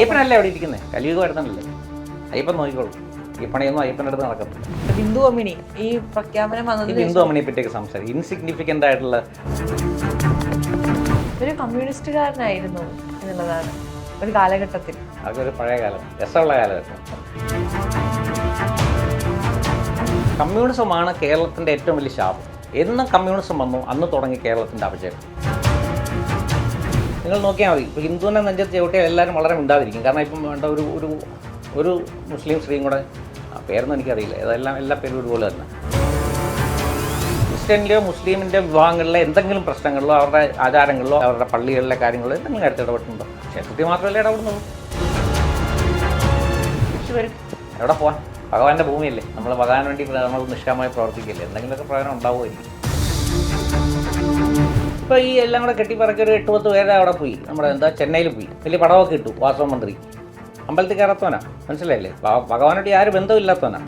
അയ്യപ്പനല്ലേ അവിടെ ഇരിക്കുന്നത് കലിയുഗം വരുന്നല്ലേ അയ്യപ്പൻ നോക്കിക്കോളൂ. ഈ പണിയൊന്നും അയ്യപ്പന്റെ അടുത്ത് നടക്കത്തില്ല. ബിന്ദു അമ്മിണി ഈ പ്രഖ്യാപനം വന്നത് ഹിന്ദു അമ്മനെ പറ്റിയൊക്കെ സംസാരിക്കും. ഇൻസിഗ്നിഫിക്കന്റ് ആയിട്ടുള്ള ഒരു കമ്മ്യൂണിസ്റ്റുകാരനായിരുന്നു എന്നുള്ളതാണ് ഒരു കാലഘട്ടത്തിൽ. അതൊക്കെ ഒരു പഴയ കാലം. രസമുള്ള കാലഘട്ടം. കമ്മ്യൂണിസമാണ് കേരളത്തിന്റെ ഏറ്റവും വലിയ ശാപം. എന്നും കമ്മ്യൂണിസം വന്നു അന്ന് തുടങ്ങി കേരളത്തിന്റെ അപജയം. നിങ്ങൾ നോക്കിയാൽ മതി. ഇപ്പോൾ ഹിന്ദുവിനെ നെഞ്ചത്ത് ചവിട്ടിയാൽ എല്ലാവരും വളരെ മിണ്ടാതിരിക്കും. കാരണം ഇപ്പം വേണ്ട ഒരു ഒരു ഒരു മുസ്ലിം സ്ത്രീയും കൂടെ ആ പേരൊന്നും എനിക്കറിയില്ല. അതെല്ലാം എല്ലാ പേരും ഒരുപോലെ തന്നെ. ക്രിസ്ത്യനിലെയോ മുസ്ലിമിന്റെ വിഭാഗങ്ങളിലെ എന്തെങ്കിലും പ്രശ്നങ്ങളിലോ അവരുടെ ആചാരങ്ങളിലോ അവരുടെ പള്ളികളിലെ കാര്യങ്ങളോ എന്തെങ്കിലും കാര്യത്തിൽ ഇടപെട്ടുണ്ടോ ക്ഷേത്രത്തിൽ മാത്രമല്ലേ ഇടപെടുന്നുള്ളൂ. തിരിച്ചു വരും. എവിടെ പോകാൻ ഭഗവാന്റെ ഭൂമിയല്ലേ. നമ്മൾ ഭഗവാൻ വേണ്ടി നമ്മൾ നിഷ്കാമായി പ്രവർത്തിക്കില്ലേ. എന്തെങ്കിലുമൊക്കെ പ്രയോജനം ഉണ്ടാവുമായിരിക്കും. ഇപ്പോൾ ഈ എല്ലാം കൂടെ കെട്ടിപ്പറക്കി ഒരു എട്ട് പത്ത് പേരെ അവിടെ പോയി. നമ്മുടെ എന്താ ചെന്നൈയിൽ പോയി. വലിയ പടമൊക്കെ ഇട്ടു വാസവ മന്ത്രി. അമ്പലത്തിൽ കയറാത്തവനാ മനസ്സിലായില്ലേ ഭഗവാനോട് ആരും ബന്ധമില്ലാത്തവനാ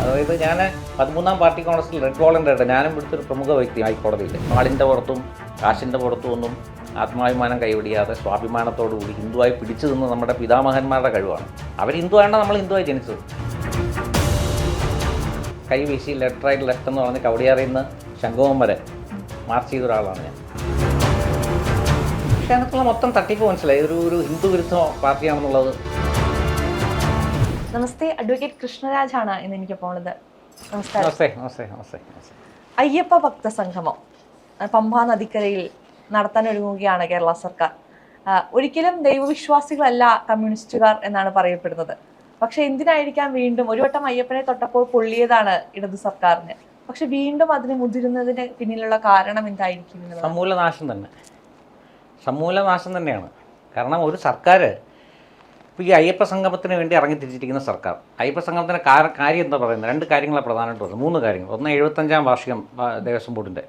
അതായത് ഞാൻ പതിമൂന്നാം പാർട്ടി കോൺഗ്രസിൽ റെഡ് വോളന്റെ ഇട്ട് ഞാനും ഒരു പ്രമുഖ വ്യക്തി ഹൈക്കോടതിയിൽ നാടിന്റെ പുറത്തും കാശിന്റെ പുറത്തും ഒന്നും ആത്മാഭിമാനം കൈവിടിയാതെ സ്വാഭിമാനത്തോടുകൂടി ഹിന്ദുവായി പിടിച്ചു നിന്ന് നമ്മുടെ പിതാമഹന്മാരുടെ കഴിവാണ്. അവർ ഹിന്ദു ആയണ്ട നമ്മൾ ഹിന്ദുവായി ജനിച്ചത്. കൈ വീശി ലെഫ്റ്റ് റൈറ്റ് ലെഫ്റ്റ് എന്ന് പറഞ്ഞ് കവടിയാറിൽ നിന്ന് ശംഖുവം വരെ മാർച്ച് ചെയ്ത ഒരാളാണ് ഞാൻ. പക്ഷേ അതിനകത്തുള്ള മൊത്തം തട്ടിപ്പ് മനസ്സിലായി. ഒരു ഒരു ഹിന്ദു വിരുദ്ധ പാർട്ടിയാണെന്നുള്ളത്. നമസ്തേ അഡ്വക്കേറ്റ് കൃഷ്ണരാജാണ് ഇന്ന് എനിക്ക് പോണത്. നമസ്കാരം. നമസ്തേ നമസ്തേ നമസ്തേ നമസ്തേ. അയ്യപ്പ ഭക്ത സംഗമം പമ്പാ നദിക്കരയിൽ നടത്താൻ ഒരുങ്ങുകയാണ് കേരള സർക്കാർ. ആ, ഒരിക്കലും ദൈവവിശ്വാസികളല്ല കമ്മ്യൂണിസ്റ്റുകാർ എന്നാണ് പറയപ്പെടുന്നത്. പക്ഷെ എന്തിനായിരിക്കാം വീണ്ടും ഒരു വട്ടം അയ്യപ്പനെ തൊട്ടപ്പോൾ പൊള്ളിയതാണ് ഇടതു സർക്കാരിന്? പക്ഷെ വീണ്ടും അതിന് മുതിരുന്നതിന് പിന്നിലുള്ള കാരണം എന്തായിരിക്കും സമൂലനാശം തന്നെ. സമൂലനാശം തന്നെയാണ്. കാരണം ഒരു സർക്കാർ ഇപ്പോൾ ഈ അയ്യപ്പ സംഗമത്തിന് വേണ്ടി ഇറങ്ങി തിരിച്ചിരിക്കുന്ന സർക്കാർ. അയ്യപ്പ സംഗമത്തിന്റെ കാര്യം എന്താ പറയുന്നത്? രണ്ട് കാര്യങ്ങളാണ് പ്രധാനമായിട്ട് പറയുന്നത് മൂന്ന് കാര്യങ്ങൾ. ഒന്ന് എഴുപത്തഞ്ചാം വാർഷികം ദേവസ്വം ബോർഡിന്റെ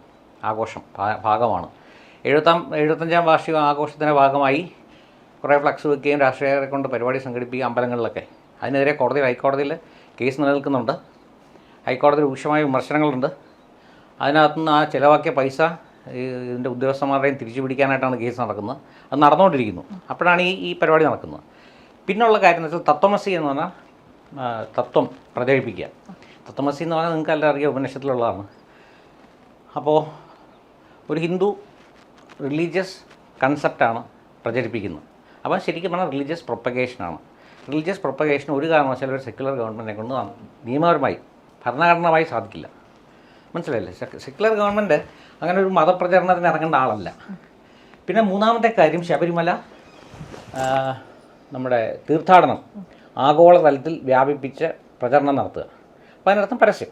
ആഘോഷം ഭാഗമാണ്. എഴുപത്താം എഴുപത്തഞ്ചാം വാർഷിക ആഘോഷത്തിന്റെ ഭാഗമായി കുറേ ഫ്ലക്സ് വെക്കുകയും രാഷ്ട്രീയരെ കൊണ്ട് പരിപാടി സംഘടിപ്പിക്കുകയും അമ്പലങ്ങളിലൊക്കെ. അതിനെതിരെ കോടതി ഹൈക്കോടതിയിൽ കേസ് നിലനിൽക്കുന്നുണ്ട്. ഹൈക്കോടതി രൂക്ഷമായ വിമർശനങ്ങളുണ്ട്. അതിനകത്തുനിന്ന് ആ ചിലവാക്കിയ പൈസ ഇതിന്റെ ഉദ്യോഗസ്ഥന്മാരുടെയും തിരിച്ചു പിടിക്കാനായിട്ടാണ് കേസ് നടക്കുന്നത്. അത് നടന്നുകൊണ്ടിരിക്കുന്നു. അപ്പോഴാണ് ഈ ഈ പരിപാടി നടക്കുന്നത്. പിന്നുള്ള കാര്യം എന്ന് വെച്ചാൽ തത്വമസി എന്ന് പറഞ്ഞാൽ തത്വം പ്രചരിപ്പിക്കുക. തത്വമസി എന്ന് പറഞ്ഞാൽ നിങ്ങൾക്ക് എല്ലാം അറിയാം ഉപനിഷത്തിലുള്ളതാണ്. അപ്പോൾ ഒരു ഹിന്ദു റിലീജിയസ് കൺസെപ്റ്റാണ് പ്രചരിപ്പിക്കുന്നത്. അപ്പോൾ ശരിക്കും പറഞ്ഞാൽ റിലീജിയസ് പ്രൊപ്പഗേഷനാണ്. റിലീജിയസ് പ്രൊപ്പഗേഷൻ ഒരു കാരണവശാലും ഒരു സെക്യുലർ ഗവൺമെന്റിനെ കൊണ്ട് നിയമപരമായി ഭരണഘടനമായി സാധിക്കില്ല. മനസ്സിലായില്ലേ? സെക്യുലർ ഗവൺമെന്റ് അങ്ങനെ ഒരു മതപ്രചരണത്തിന് ഇറങ്ങേണ്ട ആളല്ല. പിന്നെ മൂന്നാമത്തെ കാര്യം ശബരിമല നമ്മുടെ തീർത്ഥാടനം ആഗോള തലത്തിൽ വ്യാപിപ്പിച്ച് പ്രചരണം നടത്തുക. അപ്പോൾ അതിനർത്ഥം പരസ്യം.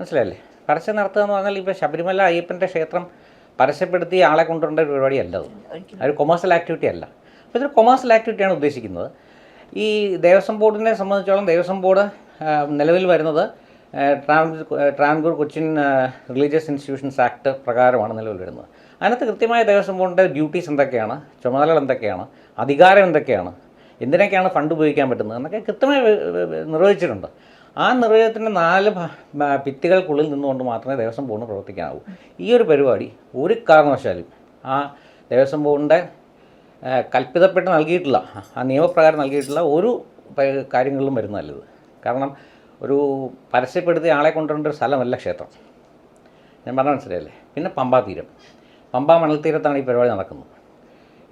മനസ്സിലായില്ലേ? പരസ്യം നടത്തുക എന്ന് പറഞ്ഞാൽ ഇപ്പോൾ ശബരിമല അയ്യപ്പന്റെ ക്ഷേത്രം പരസ്യപ്പെടുത്തി ആളെ കൊണ്ടുവരേണ്ട ഒരു പരിപാടിയല്ല അത്. അതൊരു കൊമേഴ്സ്യൽ ആക്ടിവിറ്റി അല്ല. അപ്പോൾ ഇതൊരു കൊമേഴ്സ്യൽ ആക്ടിവിറ്റിയാണ് ഉദ്ദേശിക്കുന്നത്. ഈ ദേവസ്വം ബോർഡിനെ സംബന്ധിച്ചോളം ദേവസ്വം ബോർഡ് നിലവിൽ വരുന്നത് Travancore Cochin religious institutions act പ്രകാരമാണ് നിലവിൽ വരുന്നത്. അതിനകത്ത് കൃത്യമായ ദേവസ്വം ബോർഡിന്റെ ഡ്യൂട്ടീസ് എന്തൊക്കെയാണ് ചുമതലകൾ എന്തൊക്കെയാണ് അധികാരം എന്തൊക്കെയാണ് എന്തിനൊക്കെയാണ് ഫണ്ട് ഉപയോഗിക്കാൻ പറ്റുന്നത് എന്നൊക്കെ കൃത്യമായി നിർവഹിച്ചിട്ടുണ്ട്. ആ നിർവഹണത്തിന്റെ നാല് ഭിത്തികൾക്കുള്ളിൽ നിന്നുകൊണ്ട് മാത്രമേ ദേവസ്വം ബോർഡിന് പ്രവർത്തിക്കാനാവൂ. ഈ ഒരു പരിപാടി ഒരു കാരണവശാലും ആ ദേവസ്വം ബോർഡിന്റെ കൽപ്പിതപ്പെട്ട് നൽകിയിട്ടുള്ള ആ നിയമപ്രകാരം നൽകിയിട്ടുള്ള ഒരു കാര്യങ്ങളിലും വരുന്നതല്ല ഇത്. കാരണം ഒരു പരസ്യപ്പെടുത്തിയ ആളെ കൊണ്ടുവരേണ്ട ഒരു സ്ഥലമല്ല ക്ഷേത്രം. ഞാൻ പറഞ്ഞ മനസ്സിലായില്ലേ? പിന്നെ പമ്പാ തീരം. പമ്പാ മണൽത്തീരത്താണ് ഈ പരിപാടി നടക്കുന്നത്.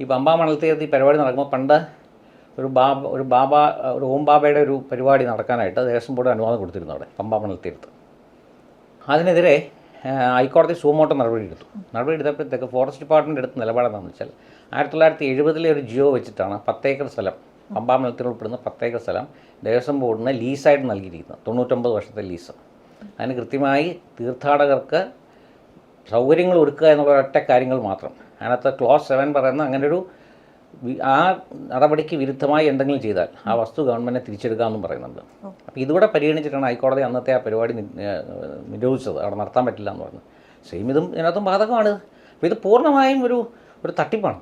ഈ പമ്പാ മണൽത്തീരത്ത് ഈ പരിപാടി നടക്കുമ്പോൾ പണ്ട് ഒരു ബാബ ഒരു ബാബ ഒരു ഓം ബാബയുടെ ഒരു പരിപാടി നടക്കാനായിട്ട് ദേവസ്വം ബോർഡ് അനുവാദം കൊടുത്തിരുന്നു അവിടെ പമ്പാ മണൽത്തീരത്ത്. അതിനെതിരെ ഹൈക്കോടതി സൂമോട്ടം നടപടി എടുത്തു. നടപടി എടുത്തപ്പോഴത്തേക്ക് ഫോറസ്റ്റ് ഡിപ്പാർട്ട്മെന്റ് എടുത്ത നിലപാടെന്താണെന്ന് വെച്ചാൽ ആയിരത്തി തൊള്ളായിരത്തി എഴുപതിലെ ഒരു ജിയോ വെച്ചിട്ടാണ് പത്തേക്കർ സ്ഥലം പമ്പാമലത്തിൽ ഉൾപ്പെടുന്ന പ്രത്യേക സ്ഥലം ദേവസ്വം ബോർഡിന് ലീസായിട്ട് നൽകിയിരിക്കുന്നത് തൊണ്ണൂറ്റൊമ്പത് വർഷത്തെ ലീസ്. അതിന് കൃത്യമായി തീർത്ഥാടകർക്ക് സൗകര്യങ്ങൾ ഒരുക്കുക എന്നുള്ള ഒറ്റ കാര്യങ്ങൾ മാത്രം. അതിനകത്ത് ക്ലോസ് സെവൻ പറയുന്ന അങ്ങനൊരു ആ നടപടിക്ക് വിരുദ്ധമായി എന്തെങ്കിലും ചെയ്താൽ ആ വസ്തു ഗവൺമെന്റിനെ തിരിച്ചെടുക്കാമെന്നും പറയുന്നുണ്ട്. അപ്പോൾ ഇതുകൂടെ പരിഗണിച്ചിട്ടാണ് ഹൈക്കോടതി അന്നത്തെ ആ പരിപാടി നിരോധിച്ചത്. അവിടെ നടത്താൻ പറ്റില്ല എന്ന് പറഞ്ഞു. സെയിം ഇതും ഇതിനകത്തും ബാധകമാണ്. അപ്പോൾ ഇത് പൂർണമായും ഒരു ഒരു തട്ടിപ്പാണ്.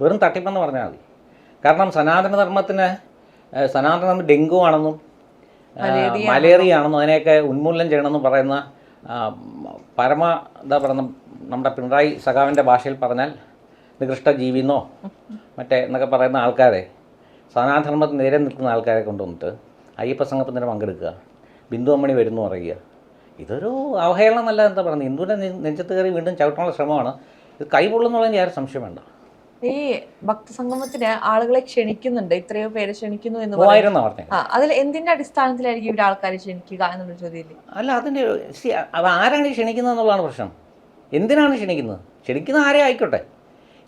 വെറും തട്ടിപ്പെന്ന് പറഞ്ഞാൽ മതി. കാരണം സനാതനധർമ്മത്തിന് സനാതനം ഡെങ്കു ആണെന്നും മലേറിയ ആണെന്നും അതിനെയൊക്കെ ഉന്മൂലനം ചെയ്യണമെന്നും പറയുന്ന പരമ എന്താ പറയുന്ന നമ്മുടെ പിണറായി സഖാവിന്റെ ഭാഷയിൽ പറഞ്ഞാൽ നികൃഷ്ട ജീവിന്നോ മറ്റേ എന്നൊക്കെ പറയുന്ന ആൾക്കാരെ സനാതനധർമ്മത്തിന് നേരെ നിൽക്കുന്ന ആൾക്കാരെ കൊണ്ടുവന്നിട്ട് അയ്യപ്പ സംഘത്തിന് പങ്കെടുക്കുക ബിന്ദു അമ്മണി വരുന്നു പറയുക. ഇതൊരു അവഹേളനമല്ല എന്താ പറയുന്നത്. ഹിന്ദുവിന്റെ നെഞ്ചത്ത് കയറി വീണ്ടും ചവിട്ടാനുള്ള ശ്രമമാണ്. ഇത് കൈപൊള്ളുന്നുള്ളതിന് ആരും സംശയം വേണ്ട. ഈ ഭക്തസംഗമത്തിന് ആളുകളെ ക്ഷണിക്കുന്നുണ്ട്. ഇത്രയോ പേരെ ക്ഷണിക്കുന്നു എന്ന് ആ അതിൽ എന്തിന്റെ അടിസ്ഥാനത്തിലായിരിക്കും ഇവിടെ ആൾക്കാരെ ക്ഷണിക്കുക എന്നുള്ള ചോദ്യം അല്ല അതിന്റെ ആരാണ് ക്ഷണിക്കുന്നത് എന്നുള്ളതാണ് പ്രശ്നം. എന്തിനാണ് ക്ഷണിക്കുന്നത്? ക്ഷണിക്കുന്ന ആരെ ആയിക്കോട്ടെ.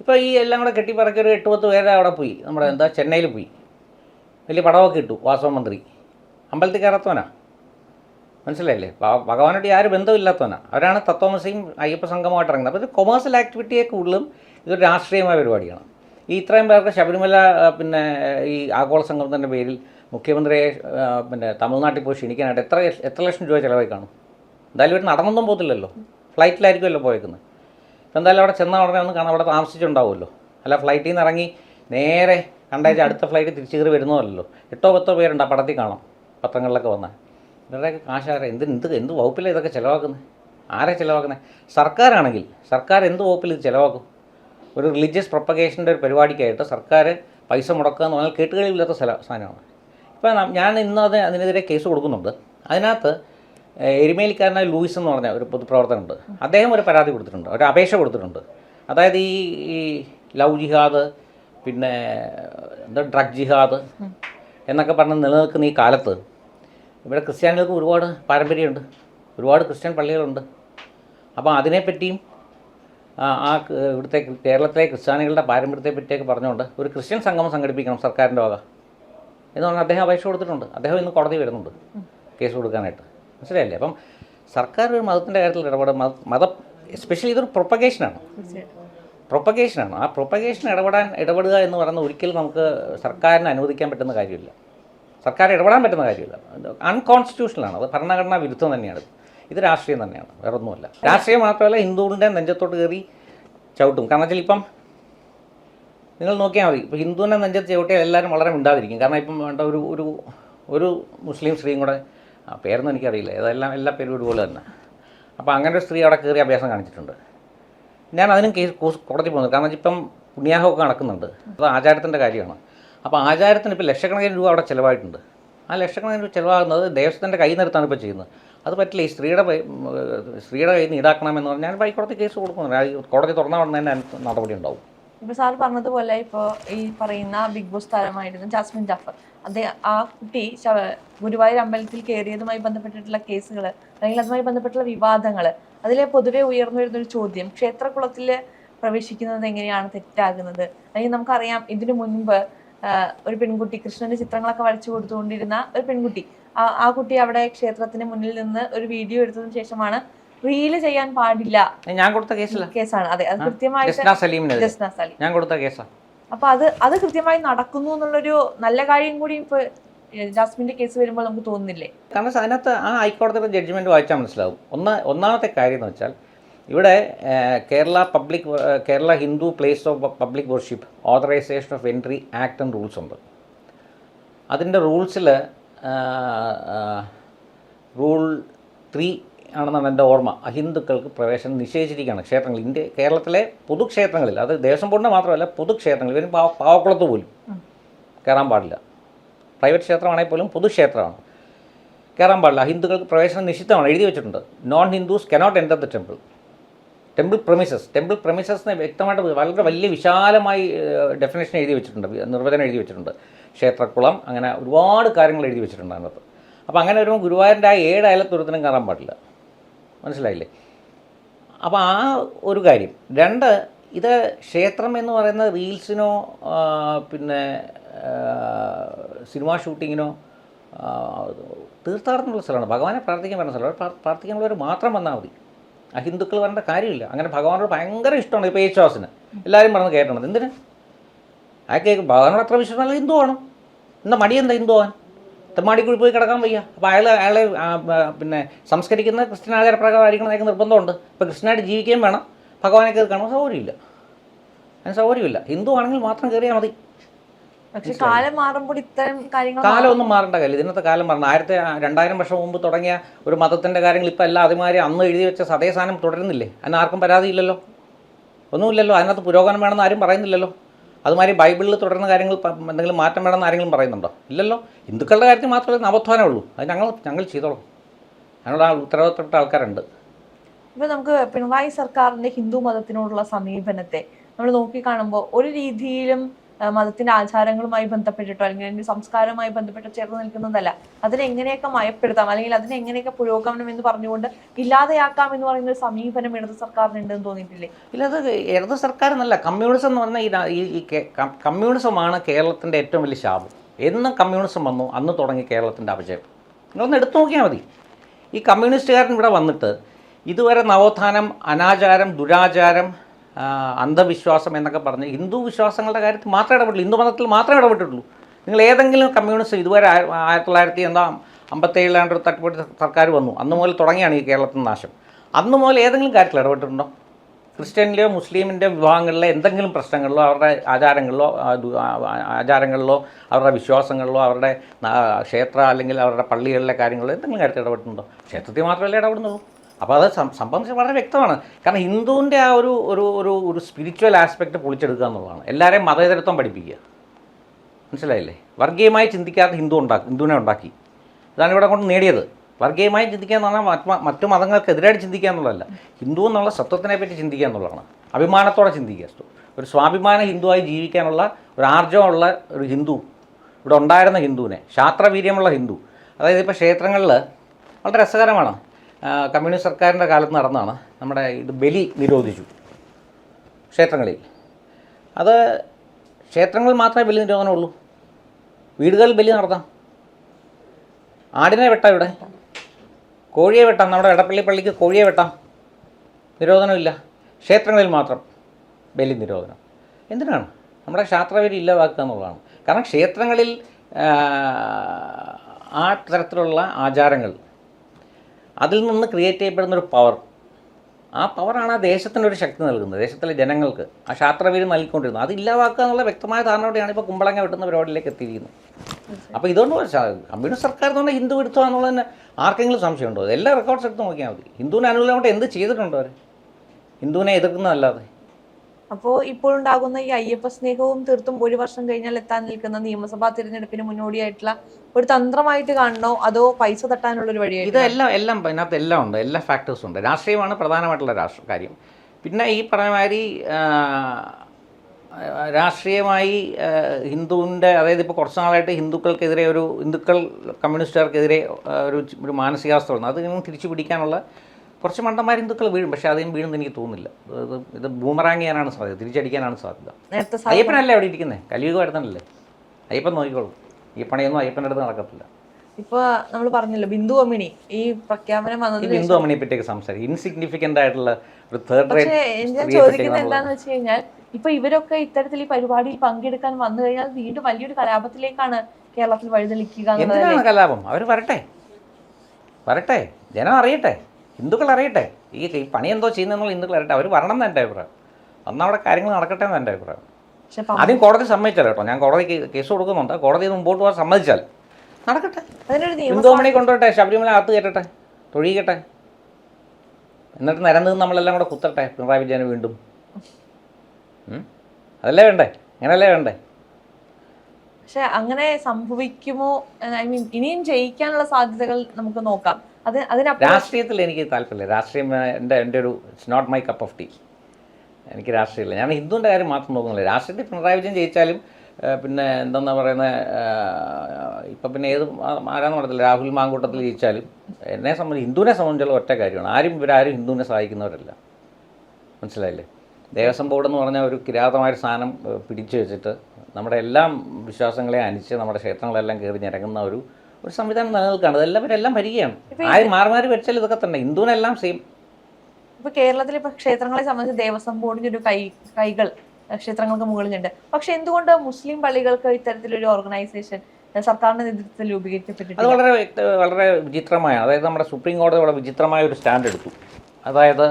ഇപ്പോൾ ഈ എല്ലാം കൂടെ കെട്ടിപ്പറക്കി ഒരു എട്ട് പത്ത് പേരെ അവിടെ പോയി. നമ്മുടെ എന്താ ചെന്നൈയിൽ പോയി. വലിയ പടവൊക്കെ ഇട്ടു വാസവ മന്ത്രി. അമ്പലത്തിൽ കയറാത്തവനാ മനസ്സിലായില്ലേ ഭഗവാനോട് ആരും ബന്ധമില്ലാത്തവനാ അവരാണ് തത്വമസയും അയ്യപ്പ സംഘമായിട്ട് ഇറങ്ങുന്നത്. അപ്പോൾ ഇത് കൊമേഴ്സ്യൽ ആക്ടിവിറ്റിയെ കൂടുതലും ഇതൊരു രാഷ്ട്രീയമായ പരിപാടിയാണ്. ഈ ഇത്രയും പേർക്ക് ശബരിമല പിന്നെ ഈ ആഗോള സംഘത്തിന്റെ പേരിൽ മുഖ്യമന്ത്രിയെ പിന്നെ തമിഴ്നാട്ടിൽ പോയി ക്ഷണിക്കാനായിട്ട് എത്ര എത്ര ലക്ഷം രൂപ ചിലവായി കാണും? എന്തായാലും ഇവിടെ നടന്നൊന്നും പോകത്തില്ലല്ലോ. ഫ്ലൈറ്റിലായിരിക്കുമല്ലോ പോയേക്കുന്നത് ഇപ്പം എന്തായാലും അവിടെ ചെന്ന ഉടനെ ഒന്ന് കാണാൻ അവിടെ താമസിച്ചുണ്ടാവുമല്ലോ അല്ല ഫ്ലൈറ്റിൽ നിന്ന് ഇറങ്ങി നേരെ കണ്ടാഴ്ച അടുത്ത ഫ്ലൈറ്റ് തിരിച്ചു കയറി വരുന്നതല്ലോ. എട്ടോ പത്തോ പേരുണ്ട് ആ പടത്തിൽ കാണാം. പത്രങ്ങളിലൊക്കെ വന്നാൽ ഇവരുടെയൊക്കെ കാശാരെ. എന്ത് എന്ത് എന്ത് വകുപ്പിലാണ് ഇതൊക്കെ ചിലവാക്കുന്നത് ആരെ ചിലവാക്കുന്നത് സർക്കാരാണെങ്കിൽ സർക്കാർ എന്ത് വകുപ്പിൽ ഇത് ചിലവാക്കും? ഒരു റിലീജിയസ് പ്രൊപ്പഗേഷന്റെ ഒരു പരിപാടിക്കായിട്ട് സർക്കാർ പൈസ മുടക്കുക എന്ന് പറഞ്ഞാൽ കേട്ടുകളില്ലാത്ത സ്ഥല സാധനമാണ്. ഇപ്പം ഞാൻ ഇന്ന് അത് അതിനെതിരെ കേസ് കൊടുക്കുന്നുണ്ട്. അതിനകത്ത് എരുമേലിക്കാരനായ ലൂയിസ് എന്ന് പറഞ്ഞ ഒരു പൊതുപ്രവർത്തനമുണ്ട് അദ്ദേഹം ഒരു പരാതി കൊടുത്തിട്ടുണ്ട്. ഒരു അപേക്ഷ കൊടുത്തിട്ടുണ്ട്. അതായത് ഈ ഈ ലവ് ജിഹാദ് പിന്നെ എന്താ ഡ്രഗ് ജിഹാദ് എന്നൊക്കെ പറഞ്ഞ് നിലനിൽക്കുന്ന ഈ കാലത്ത് ഇവിടെ ക്രിസ്ത്യാനികൾക്ക് ഒരുപാട് പാരമ്പര്യമുണ്ട്. ഒരുപാട് ക്രിസ്ത്യൻ പള്ളികളുണ്ട്. അപ്പോൾ അതിനെപ്പറ്റിയും ആ ഇവിടുത്തെ കേരളത്തിലെ ക്രിസ്ത്യാനികളുടെ പാരമ്പര്യത്തെ പറ്റിയൊക്കെ പറഞ്ഞുകൊണ്ട് ഒരു ക്രിസ്ത്യൻ സംഗമം സംഘടിപ്പിക്കണം സർക്കാരിന്റെ വക. എന്ന് പറഞ്ഞാൽ അദ്ദേഹം അപേക്ഷ കൊടുത്തിട്ടുണ്ട്. അദ്ദേഹം ഇന്ന് കോടതി വരുന്നുണ്ട്. കേസ് കൊടുക്കാനായിട്ട്. മനസ്സിലായില്ലേ? അപ്പം സർക്കാർ ഒരു മതത്തിന്റെ കാര്യത്തിൽ ഇടപെടും. മത മതം എസ്പെഷ്യലി ഇതൊരു പ്രൊപ്പഗേഷനാണ് പ്രൊപ്പഗേഷനാണ് ആ പ്രൊപ്പഗേഷൻ ഇടപെടാൻ ഇടപെടുക എന്ന് പറയുന്നത് ഒരിക്കലും നമുക്ക് സർക്കാരിന് അനുവദിക്കാൻ പറ്റുന്ന കാര്യമില്ല. സർക്കാർ ഇടപെടാൻ പറ്റുന്ന കാര്യമില്ല. അൺകോൺസ്റ്റിറ്റ്യൂഷണലാണ് അത് ഭരണഘടനാ വിരുദ്ധം തന്നെയാണ്. ഇത് രാഷ്ട്രീയം തന്നെയാണ് വേറെ ഒന്നുമല്ല രാഷ്ട്രീയം മാത്രമല്ല ഹിന്ദുവിന്റെ നെഞ്ചത്തോട്ട് കയറി ചവിട്ടും. കാരണം വെച്ചാൽ ഇപ്പം നിങ്ങൾ നോക്കിയാൽ മതി ഇപ്പോൾ ഹിന്ദുവിനെ നെഞ്ചത്ത് ചവിട്ടിയാൽ എല്ലാവരും വളരെ മിണ്ടാതിരിക്കും. കാരണം ഇപ്പം വേണ്ട ഒരു ഒരു ഒരു മുസ്ലിം സ്ത്രീയും കൂടെ ആ പേരൊന്നും എനിക്കറിയില്ല. ഏതെല്ലാം എല്ലാ പേരും ഒരുപോലെ തന്നെ. അപ്പോൾ അങ്ങനെ ഒരു സ്ത്രീ അവിടെ കയറി അഭ്യാസം കാണിച്ചിട്ടുണ്ട്. ഞാൻ അതിനും കേസ് കോടതി പോകുന്നത്. കാരണം ഇപ്പം പുണ്യാഹമൊക്കെ നടക്കുന്നുണ്ട്. അത് ആചാരത്തിന്റെ കാര്യമാണ്. അപ്പോൾ ആചാരത്തിന് ഇപ്പോൾ ലക്ഷക്കണക്കിന് രൂപ അവിടെ ചിലവായിട്ടുണ്ട്. ആ ലക്ഷക്കണക്കിന് രൂപ ചിലവാകുന്നത് ദേവസ്വത്തിന്റെ കൈ നിരത്താണ് ഇപ്പോൾ ചെയ്യുന്നത്. അത് പറ്റില്ല. ഈ സ്ത്രീയുടെ സ്ത്രീയുടെ കയ്യിൽ നിന്ന് ഈടാക്കണമെന്ന് പറഞ്ഞാൽ ഹൈക്കോടതി കേസ് കൊടുക്കുന്നുണ്ട്. കോടതി തുറന്ന ഉടനെ തന്നെ നടപടി ഉണ്ടാവും. ഇപ്പൊ സാർ പറഞ്ഞതുപോലെ ഇപ്പോ ഈ പറയുന്ന ബിഗ് ബോസ് താരമായിരുന്നു ജാസ്മിൻ ജാഫർ അദ്ദേഹം ആ കുട്ടി ഗുരുവായൂർ അമ്പലത്തിൽ കയറിയതുമായി ബന്ധപ്പെട്ടിട്ടുള്ള കേസുകൾ അല്ലെങ്കിൽ അതുമായി ബന്ധപ്പെട്ടുള്ള വിവാദങ്ങൾ അതിലെ പൊതുവെ ഉയർന്നു വരുന്ന ഒരു ചോദ്യം ക്ഷേത്രകുളത്തിൽ പ്രവേശിക്കുന്നത് എങ്ങനെയാണ് തെറ്റാകുന്നത്? അല്ലെങ്കിൽ നമുക്കറിയാം ഇതിനു മുൻപ് ഒരു പെൺകുട്ടി കൃഷ്ണന്റെ ചിത്രങ്ങളൊക്കെ വരച്ചു കൊടുത്തുകൊണ്ടിരുന്ന ഒരു പെൺകുട്ടി ആ കുട്ടി അവിടെ ക്ഷേത്രത്തിന് മുന്നിൽ നിന്ന് ഒരു വീഡിയോ എടുത്തതിന് ശേഷമാണ് റീൽ ചെയ്യാൻ പാടില്ല ഞാൻ കൊടുത്ത കേസില്ല. കേസാണ്. അതെ അത് കൃത്യമായിട്ട് ഞാൻ കൊടുത്ത കേസാണ് അപ്പൊ അത് അത് കൃത്യമായി നടക്കുന്നു എന്നുള്ളൊരു നല്ല കാര്യം കൂടി ഇപ്പൊ ജാസ്മിന്റെ കേസ് വരുമ്പോൾ നമുക്ക് തോന്നുന്നില്ലേ? കാരണം അതിനകത്ത് ആ ഹൈക്കോടതിയുടെ ജഡ്ജ്മെന്റ് വായിച്ചാൽ മനസ്സിലാവും. ഒന്ന് ഒന്നാമത്തെ കാര്യം എന്ന് വെച്ചാൽ ഇവിടെ Kerala public Kerala Hindu place of public worship authorisation of entry act and rules ഉണ്ട്. അതിന്റെ റൂൾസിൽ റൂൾ ത്രീ ആണെന്നാണ് എന്റെ ഓർമ്മ. അഹിന്ദുക്കൾക്ക് പ്രവേശനം നിഷേധിച്ചിരിക്കുകയാണ് ക്ഷേത്രങ്ങൾ ഇന്ത്യ കേരളത്തിലെ പൊതുക്ഷേത്രങ്ങളിൽ അത് ദേവസ്വം ബോർഡിന്റെ മാത്രമല്ല പൊതുക്ഷേത്രങ്ങളിൽ ഇവരും പാവ പാവക്കുളത്ത് പോലും കയറാൻ പാടില്ല. പ്രൈവറ്റ് ക്ഷേത്രമാണെങ്കിൽ പോലും പൊതുക്ഷേത്രമാണ്. കയറാൻ പാടില്ല. ഹിന്ദുക്കൾക്ക് പ്രവേശനം നിഷിദ്ധമാണ്. എഴുതി വെച്ചിട്ടുണ്ട്. Non Hindus cannot enter the temple. Temple premises. Temple premises വ്യക്തമായിട്ട് വളരെ വലിയ വിശാലമായി ഡെഫിനേഷൻ എഴുതി വെച്ചിട്ടുണ്ട്. നിർവചനം എഴുതി വെച്ചിട്ടുണ്ട്. ക്ഷേത്രക്കുളം അങ്ങനെ ഒരുപാട് കാര്യങ്ങൾ എഴുതി വെച്ചിട്ടുണ്ട് അതിനകത്ത്. അപ്പോൾ അങ്ങനെ വരുമ്പോൾ ഗുരുവായൂരിന്റെ ആ ഏഴ് അയലത്തൊരുത്തിനും കയറാൻ പാടില്ല. മനസ്സിലായില്ലേ? അപ്പോൾ ആ ഒരു കാര്യം. രണ്ട് ഇത് ക്ഷേത്രം എന്ന് പറയുന്ന റീൽസിനോ പിന്നെ സിനിമ ഷൂട്ടിങ്ങിനോ തീർത്ഥാടനമുള്ള സ്ഥലമാണ്. ഭഗവാനെ പ്രാർത്ഥിക്കാൻ വരുന്ന സ്ഥലമാണ്. പ്രാ- പ്രാർത്ഥിക്കാനുള്ളവർ മാത്രം വന്നാൽ മതി. ആ ഹിന്ദുക്കൾ വരേണ്ട കാര്യമില്ല. അങ്ങനെ ഭഗവാനോട് ഭയങ്കര ഇഷ്ടമാണ് ഇപ്പോൾ യേശുദാസിന് എല്ലാവരും പറഞ്ഞ് കേട്ടണത് എന്തിന്? ആ കേൾക്കും ഭഗവാനോട് അത്ര വിശ്വാസമല്ല ഹിന്ദു ആണ് എന്താ മടി എന്താ ഹിന്ദു ആവാൻ തെമ്മാടിക്കുഴി പോയി കിടക്കാൻ വയ്യ. അപ്പോൾ അയാൾ അയാളെ പിന്നെ സംസ്കരിക്കുന്ന ക്രിസ്ത്യൻ ആചാരപ്രകാരമായിരിക്കണം അയാൾക്ക് നിർബന്ധമുണ്ട്. ഇപ്പോൾ ക്രിസ്ത്യനായിട്ട് ജീവിക്കുകയും വേണം. ഭഗവാനെ കയറി കാണാൻ സൗകര്യമില്ല. അതിന് സൗകര്യമില്ല. ഹിന്ദു ആണെങ്കിൽ മാത്രം കയറിയാൽ മതി. പക്ഷെ കാലം മാറുമ്പോൾ ഇത്തരം കാര്യങ്ങൾ കാലമൊന്നും മാറേണ്ട കാര്യം ഇതിനത്തെ കാലം മാറണം. ആയിരത്തി രണ്ടായിരം വർഷം മുമ്പ് തുടങ്ങിയ ഒരു മതത്തിന്റെ കാര്യങ്ങൾ ഇപ്പം എല്ലാ അതുമാതിരി അന്ന് എഴുതി വെച്ച സതേ സാധനം തുടരുന്നില്ലേ? അതിന് ആർക്കും പരാതിയില്ലല്ലോ. ഒന്നുമില്ലല്ലോ. അതിനകത്ത് പുരോഗമനം വേണമെന്ന് ആരും പറയുന്നില്ലല്ലോ. അതുമാതിരി ബൈബിളിൽ തുടരുന്ന കാര്യങ്ങൾ എന്തെങ്കിലും മാറ്റം വേണമെന്ന് ആരെങ്കിലും പറയുന്നുണ്ടോ? ഇല്ലല്ലോ. ഹിന്ദുക്കളുടെ കാര്യത്തിൽ മാത്രമേ നവോത്ഥാനമേ ഉള്ളൂ. അത് ഞങ്ങൾ ഞങ്ങൾ ചെയ്തോളൂ. അതിനുള്ള ഉത്തരവാദിത്തപ്പെട്ട ആൾക്കാരുണ്ട്. ഇപ്പം നമുക്ക് പിണറായി സർക്കാരിന്റെ ഹിന്ദു മതത്തിനോടുള്ള സമീപനത്തെ നമ്മൾ നോക്കിക്കാണുമ്പോൾ ഒരു രീതിയിലും മതത്തിന്റെ ആചാരങ്ങളുമായി ബന്ധപ്പെട്ടിട്ടോ അല്ലെങ്കിൽ അതിന്റെ സംസ്കാരവുമായി ബന്ധപ്പെട്ടോ ചേർന്ന് നിൽക്കുന്നതല്ല. അതിനെങ്ങനെയൊക്കെ മയപ്പെടുത്താം അല്ലെങ്കിൽ അതിനെങ്ങനെയൊക്കെ പുരോഗമനം എന്ന് പറഞ്ഞുകൊണ്ട് ഇല്ലാതെയാക്കാം എന്ന് പറയുന്ന ഒരു സമീപനം ഇടത് സർക്കാരിനുണ്ടെന്ന് തോന്നിയിട്ടില്ലേ? ഇല്ല അത് ഇടത് സർക്കാർ എന്നല്ല കമ്മ്യൂണിസം എന്ന് പറഞ്ഞാൽ ഈ കമ്മ്യൂണിസമാണ് കേരളത്തിന്റെ ഏറ്റവും വലിയ ശാപം. എന്ന് കമ്മ്യൂണിസം വന്നു അന്ന് തുടങ്ങി കേരളത്തിന്റെ അപജയം. നിങ്ങളൊന്ന് എടുത്തു നോക്കിയാൽ മതി. ഈ കമ്മ്യൂണിസ്റ്റുകാരൻ ഇവിടെ വന്നിട്ട് ഇതുവരെ നവോത്ഥാനം അനാചാരം ദുരാചാരം അന്ധവിശ്വാസം എന്നൊക്കെ പറഞ്ഞ് ഹിന്ദു വിശ്വാസങ്ങളുടെ കാര്യത്തിൽ മാത്രമേ ഇടപെട്ടുള്ളൂ. ഹിന്ദു മതത്തിൽ മാത്രമേ ഇടപെട്ടിട്ടുള്ളൂ. നിങ്ങൾ ഏതെങ്കിലും കമ്മ്യൂണിസ്റ്റ് ഇതുവരെ ആയ- ആയിരത്തി തൊള്ളായിരത്തി എന്താ അമ്പത്തേഴിലാണ്ട് ഒരു തട്ടിപ്പൊട്ടി സർക്കാർ വന്നു. അന്ന് മുതൽ തുടങ്ങിയാണ് ഈ കേരളത്തിൽ നാശം. അന്ന് മുതൽ ഏതെങ്കിലും കാര്യത്തിൽ ഇടപെട്ടിട്ടുണ്ടോ? ക്രിസ്ത്യനിലെയോ മുസ്ലിമിന്റെ വിഭാഗങ്ങളിലെ എന്തെങ്കിലും പ്രശ്നങ്ങളിലോ അവരുടെ ആചാരങ്ങളിലോ ആചാരങ്ങളിലോ അവരുടെ വിശ്വാസങ്ങളിലോ അവരുടെ ക്ഷേത്ര അല്ലെങ്കിൽ അവരുടെ പള്ളികളിലെ കാര്യങ്ങളിലോ എന്തെങ്കിലും കാര്യത്തിൽ ഇടപെട്ടിട്ടുണ്ടോ? ക്ഷേത്രത്തിൽ മാത്രമല്ലേ ഇടപെടുന്നുള്ളൂ. അപ്പോൾ അത് സംബന്ധിച്ച് വളരെ വ്യക്തമാണ്. കാരണം ഹിന്ദുവിന്റെ ആ ഒരു ഒരു ഒരു ഒരു സ്പിരിച്വൽ ആസ്പെക്റ്റ് പൊളിച്ചെടുക്കുക എന്നുള്ളതാണ്. എല്ലാവരെയും മതേതരത്വം പഠിപ്പിക്കുക. മനസ്സിലായില്ലേ? വർഗീയമായി ചിന്തിക്കാത്ത ഹിന്ദു ഉണ്ടാക്കി ഹിന്ദുവിനെ ഉണ്ടാക്കി. ഇതാണ് ഇവിടെ കൊണ്ട് നേടിയത്. വർഗീയമായി ചിന്തിക്കുക എന്ന് പറഞ്ഞാൽ മറ്റ് മതങ്ങൾക്കെതിരായിട്ട് ചിന്തിക്കുക എന്നുള്ളതല്ല. ഹിന്ദു എന്നുള്ള സത്വത്തിനെ പറ്റി ചിന്തിക്കുക എന്നുള്ളതാണ്. അഭിമാനത്തോടെ ചിന്തിക്കുക. ഒരു സ്വാഭിമാന ഹിന്ദുവായി ജീവിക്കാനുള്ള ഒരു ആർജവമുള്ള ഒരു ഹിന്ദു ഇവിടെ ഉണ്ടായിരുന്ന ഹിന്ദുവിനെ ശാസ്ത്രവീര്യമുള്ള ഹിന്ദു. അതായത് ഇപ്പോൾ ക്ഷേത്രങ്ങളിൽ വളരെ രസകരമാണ്. കമ്മ്യൂണിസ്റ്റ് സർക്കാരിന്റെ കാലത്ത് നടന്നതാണ് നമ്മുടെ ഇത് ബലി നിരോധിച്ചു ക്ഷേത്രങ്ങളിൽ. അത് ക്ഷേത്രങ്ങളിൽ മാത്രമേ ബലി നിരോധനമുള്ളൂ. വീടുകളിൽ ബലി നടത്താം. ആടിനെ വെട്ടാം ഇവിടെ. കോഴിയെ വെട്ടാം. നമ്മുടെ എടപ്പള്ളി പള്ളിക്ക് കോഴിയെ വെട്ടാം. നിരോധനമില്ല. ക്ഷേത്രങ്ങളിൽ മാത്രം ബലി നിരോധനം. എന്തിനാണ്? നമ്മുടെ ശാസ്ത്രവരി ഇല്ലാതാക്കുക എന്നുള്ളതാണ്. കാരണം ക്ഷേത്രങ്ങളിൽ ആ തരത്തിലുള്ള ആചാരങ്ങൾ അതിൽ നിന്ന് ക്രിയേറ്റ് ചെയ്യപ്പെടുന്ന ഒരു പവർ ആ പവറാണ് ആ ദേശത്തിനൊരു ശക്തി നൽകുന്നത് ദേശത്തിലെ ജനങ്ങൾക്ക്. ആ ശാസ്ത്രവീര് നൽകിക്കൊണ്ടിരുന്നത് അത് ഇല്ലാതാക്കുക എന്നുള്ള വ്യക്തമായ ധാരണയോടെയാണ് ഇപ്പോൾ കുമ്പളങ്ങ വെട്ടുന്ന പരിപാടിയിലേക്ക് എത്തിയിരിക്കുന്നത്. അപ്പോൾ ഇതുകൊണ്ട് കമ്മ്യൂണിസ്റ്റ് സർക്കാർ എന്ന് പറഞ്ഞാൽ ഹിന്ദു എടുത്തുക എന്നുള്ളത് തന്നെ ആർക്കെങ്കിലും സംശയമുണ്ടോ? എല്ലാ റെക്കോർഡ്സ് എടുത്ത് നോക്കിയാൽ മതി. ഹിന്ദുവിനെ അനുകൂലമായിട്ട് എന്ത് ചെയ്തിട്ടുണ്ടോ അവർ ഹിന്ദുവിനെ എതിർക്കുന്നതല്ലാതെ. അപ്പോൾ ഉണ്ടാകുന്ന ഈ അയ്യപ്പ സ്നേഹവും തീർത്തും ഒരു വർഷം കഴിഞ്ഞാൽ എത്താൻ നിൽക്കുന്ന നിയമസഭാ തിരഞ്ഞെടുപ്പിന് മുന്നോടിയായിട്ടുള്ള ഒരു തന്ത്രമായിട്ട് കാണണോ? അതോ പൈസ തട്ടാനുള്ള ഒരു വഴിയായിട്ട് ഇതെല്ലാം എല്ലാം ഇതിനകത്ത് എല്ലാം ഉണ്ട്. എല്ലാ ഫാക്ടേഴ്സും ഉണ്ട്. രാഷ്ട്രീയമാണ് പ്രധാനമായിട്ടുള്ള രാഷ്ട്ര കാര്യം. പിന്നെ ഈ പറഞ്ഞ മാതിരി ആ, രാഷ്ട്രീയമായി ഹിന്ദുവിന്റെ അതായത് ഇപ്പോൾ കുറച്ച് നാളായിട്ട് ഹിന്ദുക്കൾക്കെതിരെ ഒരു ഹിന്ദുക്കൾ കമ്മ്യൂണിസ്റ്റുകാർക്കെതിരെ ഒരു ഒരു മാനസികാവസ്ഥ വന്നു. അത് തിരിച്ചു പിടിക്കാനുള്ള കുറച്ച് മണ്ടന്മാർ ഹിന്ദുക്കൾ വീഴും പക്ഷേ അധികം വീഴുമെന്ന് എനിക്ക് തോന്നുന്നില്ല. ഇത് ഇത് ബൂമറാങ് ചെയ്യാനാണ് സാധ്യത തിരിച്ചടിക്കാനാണ് സാധ്യത. അയ്യപ്പനല്ലേ അവിടെ ഇരിക്കുന്നത് കലിയുഗമായിരുന്നല്ലേ അയ്യപ്പൻ നോക്കിക്കോളൂ. ഈ പണിയൊന്നും അയ്യപ്പന്റെ അടുത്ത് നടക്കത്തില്ല. ഇപ്പൊ നമ്മൾ പറഞ്ഞല്ലോ ബിന്ദു അമ്മിണി ഈ പ്രഖ്യാപനം വന്നത് ബിന്ദു അമ്മിണിയെ പറ്റിയൊക്കെ സംസാരിക്കും. ഇൻസിഗ്നിഫിക്കന്റ് ആയിട്ടുള്ള ഒരു തേർഡ് പക്ഷേ ഞാൻ ചോദിക്കുന്നത് എന്താന്ന് വെച്ച് കഴിഞ്ഞാൽ ഇപ്പൊ ഇവരൊക്കെ ഇത്തരത്തിൽ ഈ പരിപാടിയിൽ പങ്കെടുക്കാൻ വന്നു കഴിഞ്ഞാൽ വീണ്ടും വലിയൊരു കലാപത്തിലേക്കാണ് കേരളത്തിൽ വഴിതെളിക്കുക കലാപം? അവർ വരട്ടെ. വരട്ടെ. ജനം അറിയട്ടെ. ഹിന്ദുക്കൾ അറിയട്ടെ. ഈ പണി എന്തോ ചെയ്യുന്നതെന്നുള്ള ഹിന്ദുക്കൾ അറിയട്ടെ. അവർ വരണം എന്ന് എന്റെ അഭിപ്രായം. അന്ന് അവിടെ കാര്യങ്ങൾ നടക്കട്ടെ എന്ന് എന്റെ അഭിപ്രായം. ആദ്യം കോടതി സമ്മതിച്ചാൽ കേട്ടോ. ഞാൻ കോടതി കേസ് കൊടുക്കുന്നുണ്ട്. കോടതി മുമ്പോട്ട് പോകാൻ സമ്മതിച്ചാൽ. നടക്കട്ടെ. ഹിന്ദു മണി കൊണ്ടുപോട്ടെ ശബരിമല അകത്ത് കയറ്റട്ടെ തൊഴിയിക്കട്ടെ എന്നിട്ട് നിരന്ന് നമ്മളെല്ലാം കൂടെ കുത്തട്ടെ പിണറായി വിജയന് വീണ്ടും? അതല്ലേ വേണ്ടേ? അങ്ങനല്ലേ വേണ്ടേ? പക്ഷെ അങ്ങനെ സംഭവിക്കുമോ? ഐ മീൻ ഇനിയും ജയിക്കാനുള്ള സാധ്യതകൾ നമുക്ക് നോക്കാം. രാഷ്ട്രീയത്തിൽ എനിക്ക് താല്പര്യമില്ല. രാഷ്ട്രീയം എന്റെ എന്റെ ഒരു it's not my cup of tea എനിക്ക് രാഷ്ട്രീയമില്ല. ഞാൻ ഹിന്ദുവിന്റെ കാര്യം മാത്രം നോക്കുന്നില്ല. രാഷ്ട്രീയത്തിൽ പിണറായി വിജയൻ ജയിച്ചാലും പിന്നെ എന്താ പറയുന്നത് ഇപ്പം പിന്നെ ഏത് ആരാന്ന് പറയത്തില്ല രാഹുൽ മാങ്കൂട്ടത്തിൽ ജയിച്ചാലും എന്നെ സംബന്ധിച്ച് ഹിന്ദുവിനെ സംബന്ധിച്ചുള്ള ഒറ്റ കാര്യമാണ്. ആരും ഇവരാരും ഹിന്ദുവിനെ സഹായിക്കുന്നവരല്ല. മനസ്സിലായില്ലേ? ദേവസ്വം ബോർഡ് എന്ന് പറഞ്ഞ ഒരു കിരാതമായ സാധനം പിടിച്ചു വെച്ചിട്ട് നമ്മുടെ എല്ലാ വിശ്വാസങ്ങളെ അനിച്ച് നമ്മുടെ ക്ഷേത്രങ്ങളെല്ലാം കയറി ഞരങ്ങുന്ന ഒരു ഒരു സംവിധാനം നിലനിൽക്കുകയാണ് അതെല്ലാം ഇവരെല്ലാം ഭരിക്കുകയാണ്. ആരും മാറി മാറി വെച്ചാൽ ഇതൊക്കെ തന്നെ. ഹിന്ദുവിനെല്ലാം സെയിം ഇപ്പൊ കേരളത്തിൽ ഇപ്പൊ ക്ഷേത്രങ്ങളെ സംബന്ധിച്ച് ദേവസ്വം ബോർഡിന്റെ ഒരു കൈ കൈകൾ ക്ഷേത്രങ്ങൾക്ക് മുകളിലുണ്ട്. പക്ഷെ എന്തുകൊണ്ട് മുസ്ലിം പള്ളികൾക്ക് ഇത്തരത്തിലൊരു ഓർഗനൈസേഷൻ സർക്കാരിന്റെ നേതൃത്വത്തിൽ അത് രൂപീകരിക്കപ്പെട്ടിട്ടില്ല വളരെ വളരെ വിചിത്രമായ അതായത് നമ്മുടെ സുപ്രീം കോടതി വളരെ വിചിത്രമായ ഒരു സ്റ്റാൻഡ് എടുത്തു. അതായത്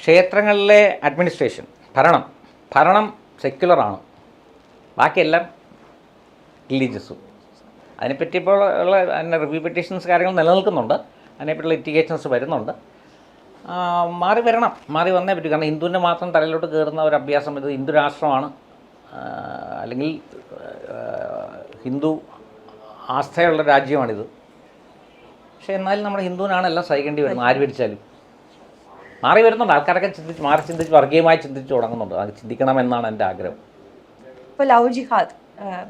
ക്ഷേത്രങ്ങളിലെ അഡ്മിനിസ്ട്രേഷൻ ഭരണം. ഭരണം സെക്യുലറാണ് ബാക്കിയെല്ലാം റിലീജിയസും അതിനെപ്പറ്റി ഇപ്പോൾ ഉള്ള അതിന്റെ റിവ്യൂ പെറ്റീഷൻസ് കാര്യങ്ങൾ നിലനിൽക്കുന്നുണ്ട്. അതിനെപ്പറ്റിയുള്ള ലിറ്റിഗേഷൻസ് വരുന്നുണ്ട്. മാറി വരണം. മാറി വന്നേ പറ്റൂ. കാരണം ഹിന്ദുവിന്റെ മാത്രം തലയിലോട്ട് കയറുന്ന ഒരു അഭ്യാസം ഇത് ഹിന്ദു രാഷ്ട്രമാണ്. അല്ലെങ്കിൽ ഹിന്ദു ആസ്ഥയുള്ള രാജ്യമാണിത്. പക്ഷേ എന്നാലും നമ്മുടെ ഹിന്ദുവിനാണ് എല്ലാം സഹിക്കേണ്ടി വരുന്നത്. ആര് പിടിച്ചാലും മാറി വരുന്നുണ്ട്. ആൾക്കാരൊക്കെ ചിന്തിച്ച് മാറി ചിന്തിച്ച് വർഗീയമായി ചിന്തിച്ച് തുടങ്ങുന്നുണ്ട്. അത് ചിന്തിക്കണമെന്നാണ് എന്റെ ആഗ്രഹം. ഇപ്പോൾ ലവ് ജിഹാദ്.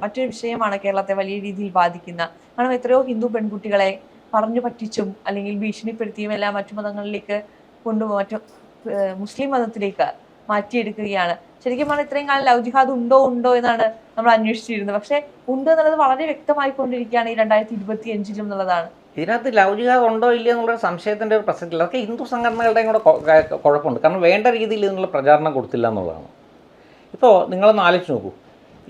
മറ്റൊരു വിഷയമാണ് കേരളത്തെ വലിയ രീതിയിൽ ബാധിക്കുന്ന. കാരണം എത്രയോ ഹിന്ദു പെൺകുട്ടികളെ പറഞ്ഞു പറ്റിച്ചും അല്ലെങ്കിൽ ഭീഷണിപ്പെടുത്തിയും എല്ലാം മറ്റു മതങ്ങളിലേക്ക് കൊണ്ടു മറ്റു മുസ്ലിം മതത്തിലേക്ക് മാറ്റിയെടുക്കുകയാണ്. ശരിക്കും പറഞ്ഞാൽ ഇത്രയും കാലം ലവ് ജിഹാദ് ഉണ്ടോ ഉണ്ടോ എന്നാണ് നമ്മൾ അന്വേഷിച്ചിരുന്നത്. പക്ഷെ ഉണ്ട് എന്നുള്ളത് വളരെ വ്യക്തമായി കൊണ്ടിരിക്കുകയാണ് ഈ രണ്ടായിരത്തി ഇരുപത്തി അഞ്ചിലും എന്നുള്ളതാണ്. ഇതിനകത്ത് ലൗകികത ഉണ്ടോ ഇല്ലയോ എന്നുള്ള സംശയത്തിന്റെ ഒരു പ്രസക്തിയില്ല അതൊക്കെ ഹിന്ദു സംഘടനകളുടെയും കൂടെ കുഴപ്പമുണ്ട് കാരണം വേണ്ട രീതിയിൽ ഇതിനുള്ള പ്രചാരണം കൊടുത്തില്ല എന്നുള്ളതാണ്. ഇപ്പോൾ നിങ്ങളൊന്ന് ആലോചിച്ച് നോക്കൂ.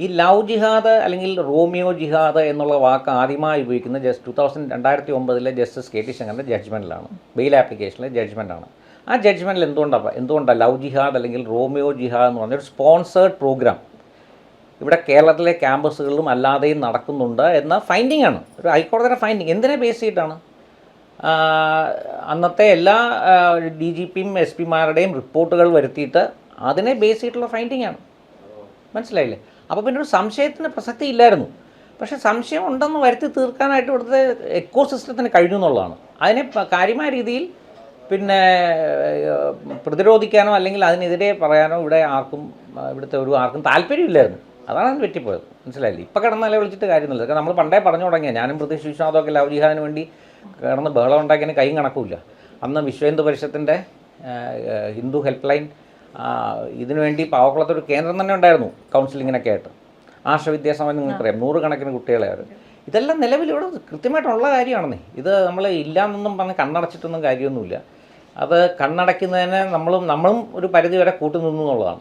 ഈ ലവ് ജിഹാദ് അല്ലെങ്കിൽ റോമിയോ ജിഹാദ് എന്നുള്ള വാക്ക് ആദ്യമായി ഉപയോഗിക്കുന്നത് ജസ്റ്റ് ടു തൗസൻഡ് രണ്ടായിരത്തി ഒമ്പതിലെ ജസ്റ്റിസ് കെ ടി ശങ്കറിന്റെ ജഡ്ജ്മെന്റിലാണ്. ബെയിൽ ആപ്ലിക്കേഷനിലെ ജഡ്ജ്മെന്റാണ്. ആ ജഡ്ജ്മെന്റിൽ എന്തുകൊണ്ടാണ് എന്തുകൊണ്ടാണ് ലവ് ജിഹാദ് അല്ലെങ്കിൽ റോമിയോ ജിഹാദ് എന്ന് പറഞ്ഞൊരു സ്പോൺസേഡ് പ്രോഗ്രാം? ഇവിടെ കേരളത്തിലെ ക്യാമ്പസുകളിലും അല്ലാതെയും നടക്കുന്നുണ്ട് എന്ന ഫൈൻഡിംഗ് ആണ്. ഒരു ഹൈക്കോടതിയുടെ ഫൈൻഡിങ് എന്തിനെ ബേസ് ചെയ്തിട്ടാണ്? അന്നത്തെ എല്ലാ ഡി ജി പിയും എസ് പിമാരുടെയും റിപ്പോർട്ടുകൾ വരുത്തിയിട്ട് അതിനെ ബേസ് ചെയ്തിട്ടുള്ള ഫൈൻഡിംഗ് ആണ്. മനസ്സിലായില്ലേ? അപ്പോൾ പിന്നെ ഒരു സംശയത്തിന് പ്രസക്തി ഇല്ലായിരുന്നു. പക്ഷേ സംശയം ഉണ്ടെന്ന് വരുത്തി തീർക്കാനായിട്ട് ഇവിടുത്തെ എക്കോ സിസ്റ്റത്തിന് കഴിഞ്ഞു എന്നുള്ളതാണ്. അതിനെ കാര്യമായ രീതിയിൽ പിന്നെ പ്രതിരോധിക്കാനോ അല്ലെങ്കിൽ അതിനെതിരെ പറയാനോ ഇവിടെ ആർക്കും ഇവിടുത്തെ ഒരു ആർക്കും താല്പര്യമില്ലായിരുന്നു. അതാണ് അതിന് പറ്റിപ്പോയത്. മനസ്സിലായില്ലേ? ഇപ്പം കിടന്നാലേ വിളിച്ചിട്ട് കാര്യമൊന്നുമില്ല. കാരണം നമ്മൾ പണ്ടേ പറഞ്ഞു തുടങ്ങിയ ഞാനും പ്രതീക്ഷ വിശ്വനാഥമൊക്കെ ലവ് ജിഹാദിന് വേണ്ടി കിടന്ന് ബഹളം ഉണ്ടാക്കിയതിന് കൈയും കണക്കില്ല അന്ന് വിശ്വ ഹിന്ദു പരിഷത്തിന്റെ ഹിന്ദു ഹെൽപ്പ് ലൈൻ ഇതിനു വേണ്ടി പാവക്കുളത്തൊരു കേന്ദ്രം തന്നെ ഉണ്ടായിരുന്നു കൗൺസിലിങ്ങിനൊക്കെ ആയിട്ട്. ആർഷവിദ്യാസമയം നിങ്ങൾക്കറിയാം നൂറുകണക്കിന് കുട്ടികളെ അവർ ഇതെല്ലാം നിലവിൽ ഇവിടെ കൃത്യമായിട്ടുള്ള കാര്യമാണെന്നേ. ഇത് നമ്മൾ ഇല്ലാന്നൊന്നും പറഞ്ഞ് കണ്ണടച്ചിട്ടൊന്നും കാര്യമൊന്നുമില്ല. അത് കണ്ണടയ്ക്കുന്നതിനെ നമ്മളും നമ്മളും ഒരു പരിധി വരെ കൂട്ടി നിന്നു എന്നുള്ളതാണ്.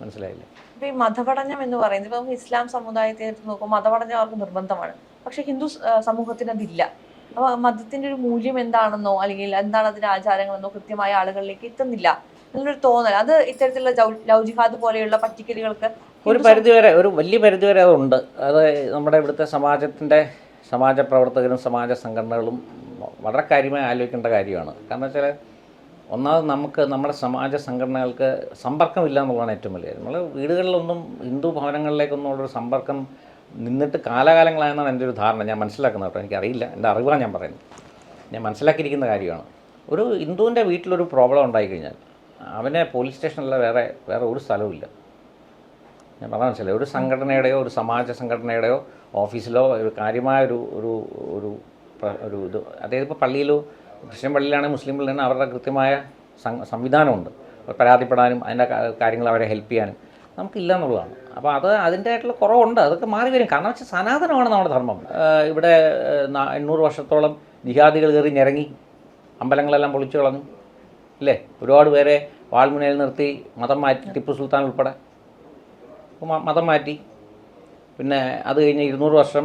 മനസ്സിലായില്ലേ? ഈ മതപഠനം എന്ന് പറയുന്നത് ഇപ്പം ഇസ്ലാം സമുദായത്തെ നോക്കുമ്പോൾ മതപഠനം അവർക്ക് നിർബന്ധമാണ്. പക്ഷേ ഹിന്ദു സമൂഹത്തിന് അതില്ല. അപ്പൊ മതത്തിന്റെ ഒരു മൂല്യം എന്താണെന്നോ അല്ലെങ്കിൽ എന്താണ് അതിന്റെ ആചാരങ്ങളെന്നോ കൃത്യമായ ആളുകളിലേക്ക് എത്തുന്നില്ല. എന്നൊരു തോന്നൽ അത് ഇത്തരത്തിലുള്ള ലവ് ജിഹാദ് പോലെയുള്ള പറ്റിക്കലുകൾക്ക് ഒരു പരിധിവരെ ഒരു വലിയ പരിധിവരെ അതുണ്ട്. അത് നമ്മുടെ ഇവിടുത്തെ സമാജത്തിന്റെ സമാജ പ്രവർത്തകരും സമാജ സംഘടനകളും വളരെ കാര്യമായി ആലോചിക്കേണ്ട കാര്യമാണ്. കാരണം വെച്ചാൽ ഒന്നാമത് നമുക്ക് നമ്മുടെ സമാജ സംഘടനകൾക്ക് സമ്പർക്കമില്ല എന്നുള്ളതാണ് ഏറ്റവും വലിയ നമ്മൾ വീടുകളിലൊന്നും ഹിന്ദു ഭവനങ്ങളിലേക്കൊന്നും ഉള്ളൊരു സമ്പർക്കം നിന്നിട്ട് കാലാകാലങ്ങളായെന്നാണ് എന്റെ ഒരു ധാരണ. ഞാൻ മനസ്സിലാക്കുന്നത് കേട്ടോ. എനിക്കറിയില്ല. എന്റെ അറിവാണ് ഞാൻ പറയുന്നത്. ഞാൻ മനസ്സിലാക്കിയിരിക്കുന്ന കാര്യമാണ്. ഒരു ഹിന്ദുവിന്റെ വീട്ടിലൊരു പ്രോബ്ലം ഉണ്ടായിക്കഴിഞ്ഞാൽ അവനെ പോലീസ് സ്റ്റേഷനിലെ വേറെ വേറെ ഒരു സ്ഥലവുമില്ല ഞാൻ പറഞ്ഞ മനസ്സിലായി? ഒരു സംഘടനയുടെയോ ഒരു സമാജ സംഘടനയുടെയോ ഓഫീസിലോ ഒരു കാര്യമായ ഒരു ഒരു ഒരു ഒരു ഇത്. അതായത് ഇപ്പോൾ പള്ളിയിലോ ക്രിസ്ത്യൻ പള്ളിയിലാണെങ്കിൽ മുസ്ലിം പള്ളിയിലാണ് അവരുടെ കൃത്യമായ സംവിധാനമുണ്ട്. പരാതിപ്പെടാനും അതിന്റെ കാര്യങ്ങൾ അവരെ ഹെൽപ്പ് ചെയ്യാനും നമുക്കില്ല എന്നുള്ളതാണ്. അപ്പോൾ അത് അതിന്റെതായിട്ടുള്ള കുറവുണ്ട്. അതൊക്കെ മാറി വരും. കാരണം വെച്ചാൽ സനാതനമാണ് നമ്മുടെ ധർമ്മം. ഇവിടെ എണ്ണൂറ് വർഷത്തോളം നിഹാദികൾ കയറി ഞെരങ്ങി അമ്പലങ്ങളെല്ലാം പൊളിച്ചു കളഞ്ഞു ഇല്ലേ? ഒരുപാട് പേരെ വാൾമുനയിൽ നിർത്തി മതം മാറ്റി ടിപ്പു സുൽത്താൻ ഉൾപ്പെടെ. മതം മാറ്റി. പിന്നെ അത് കഴിഞ്ഞ് ഇരുന്നൂറ് വർഷം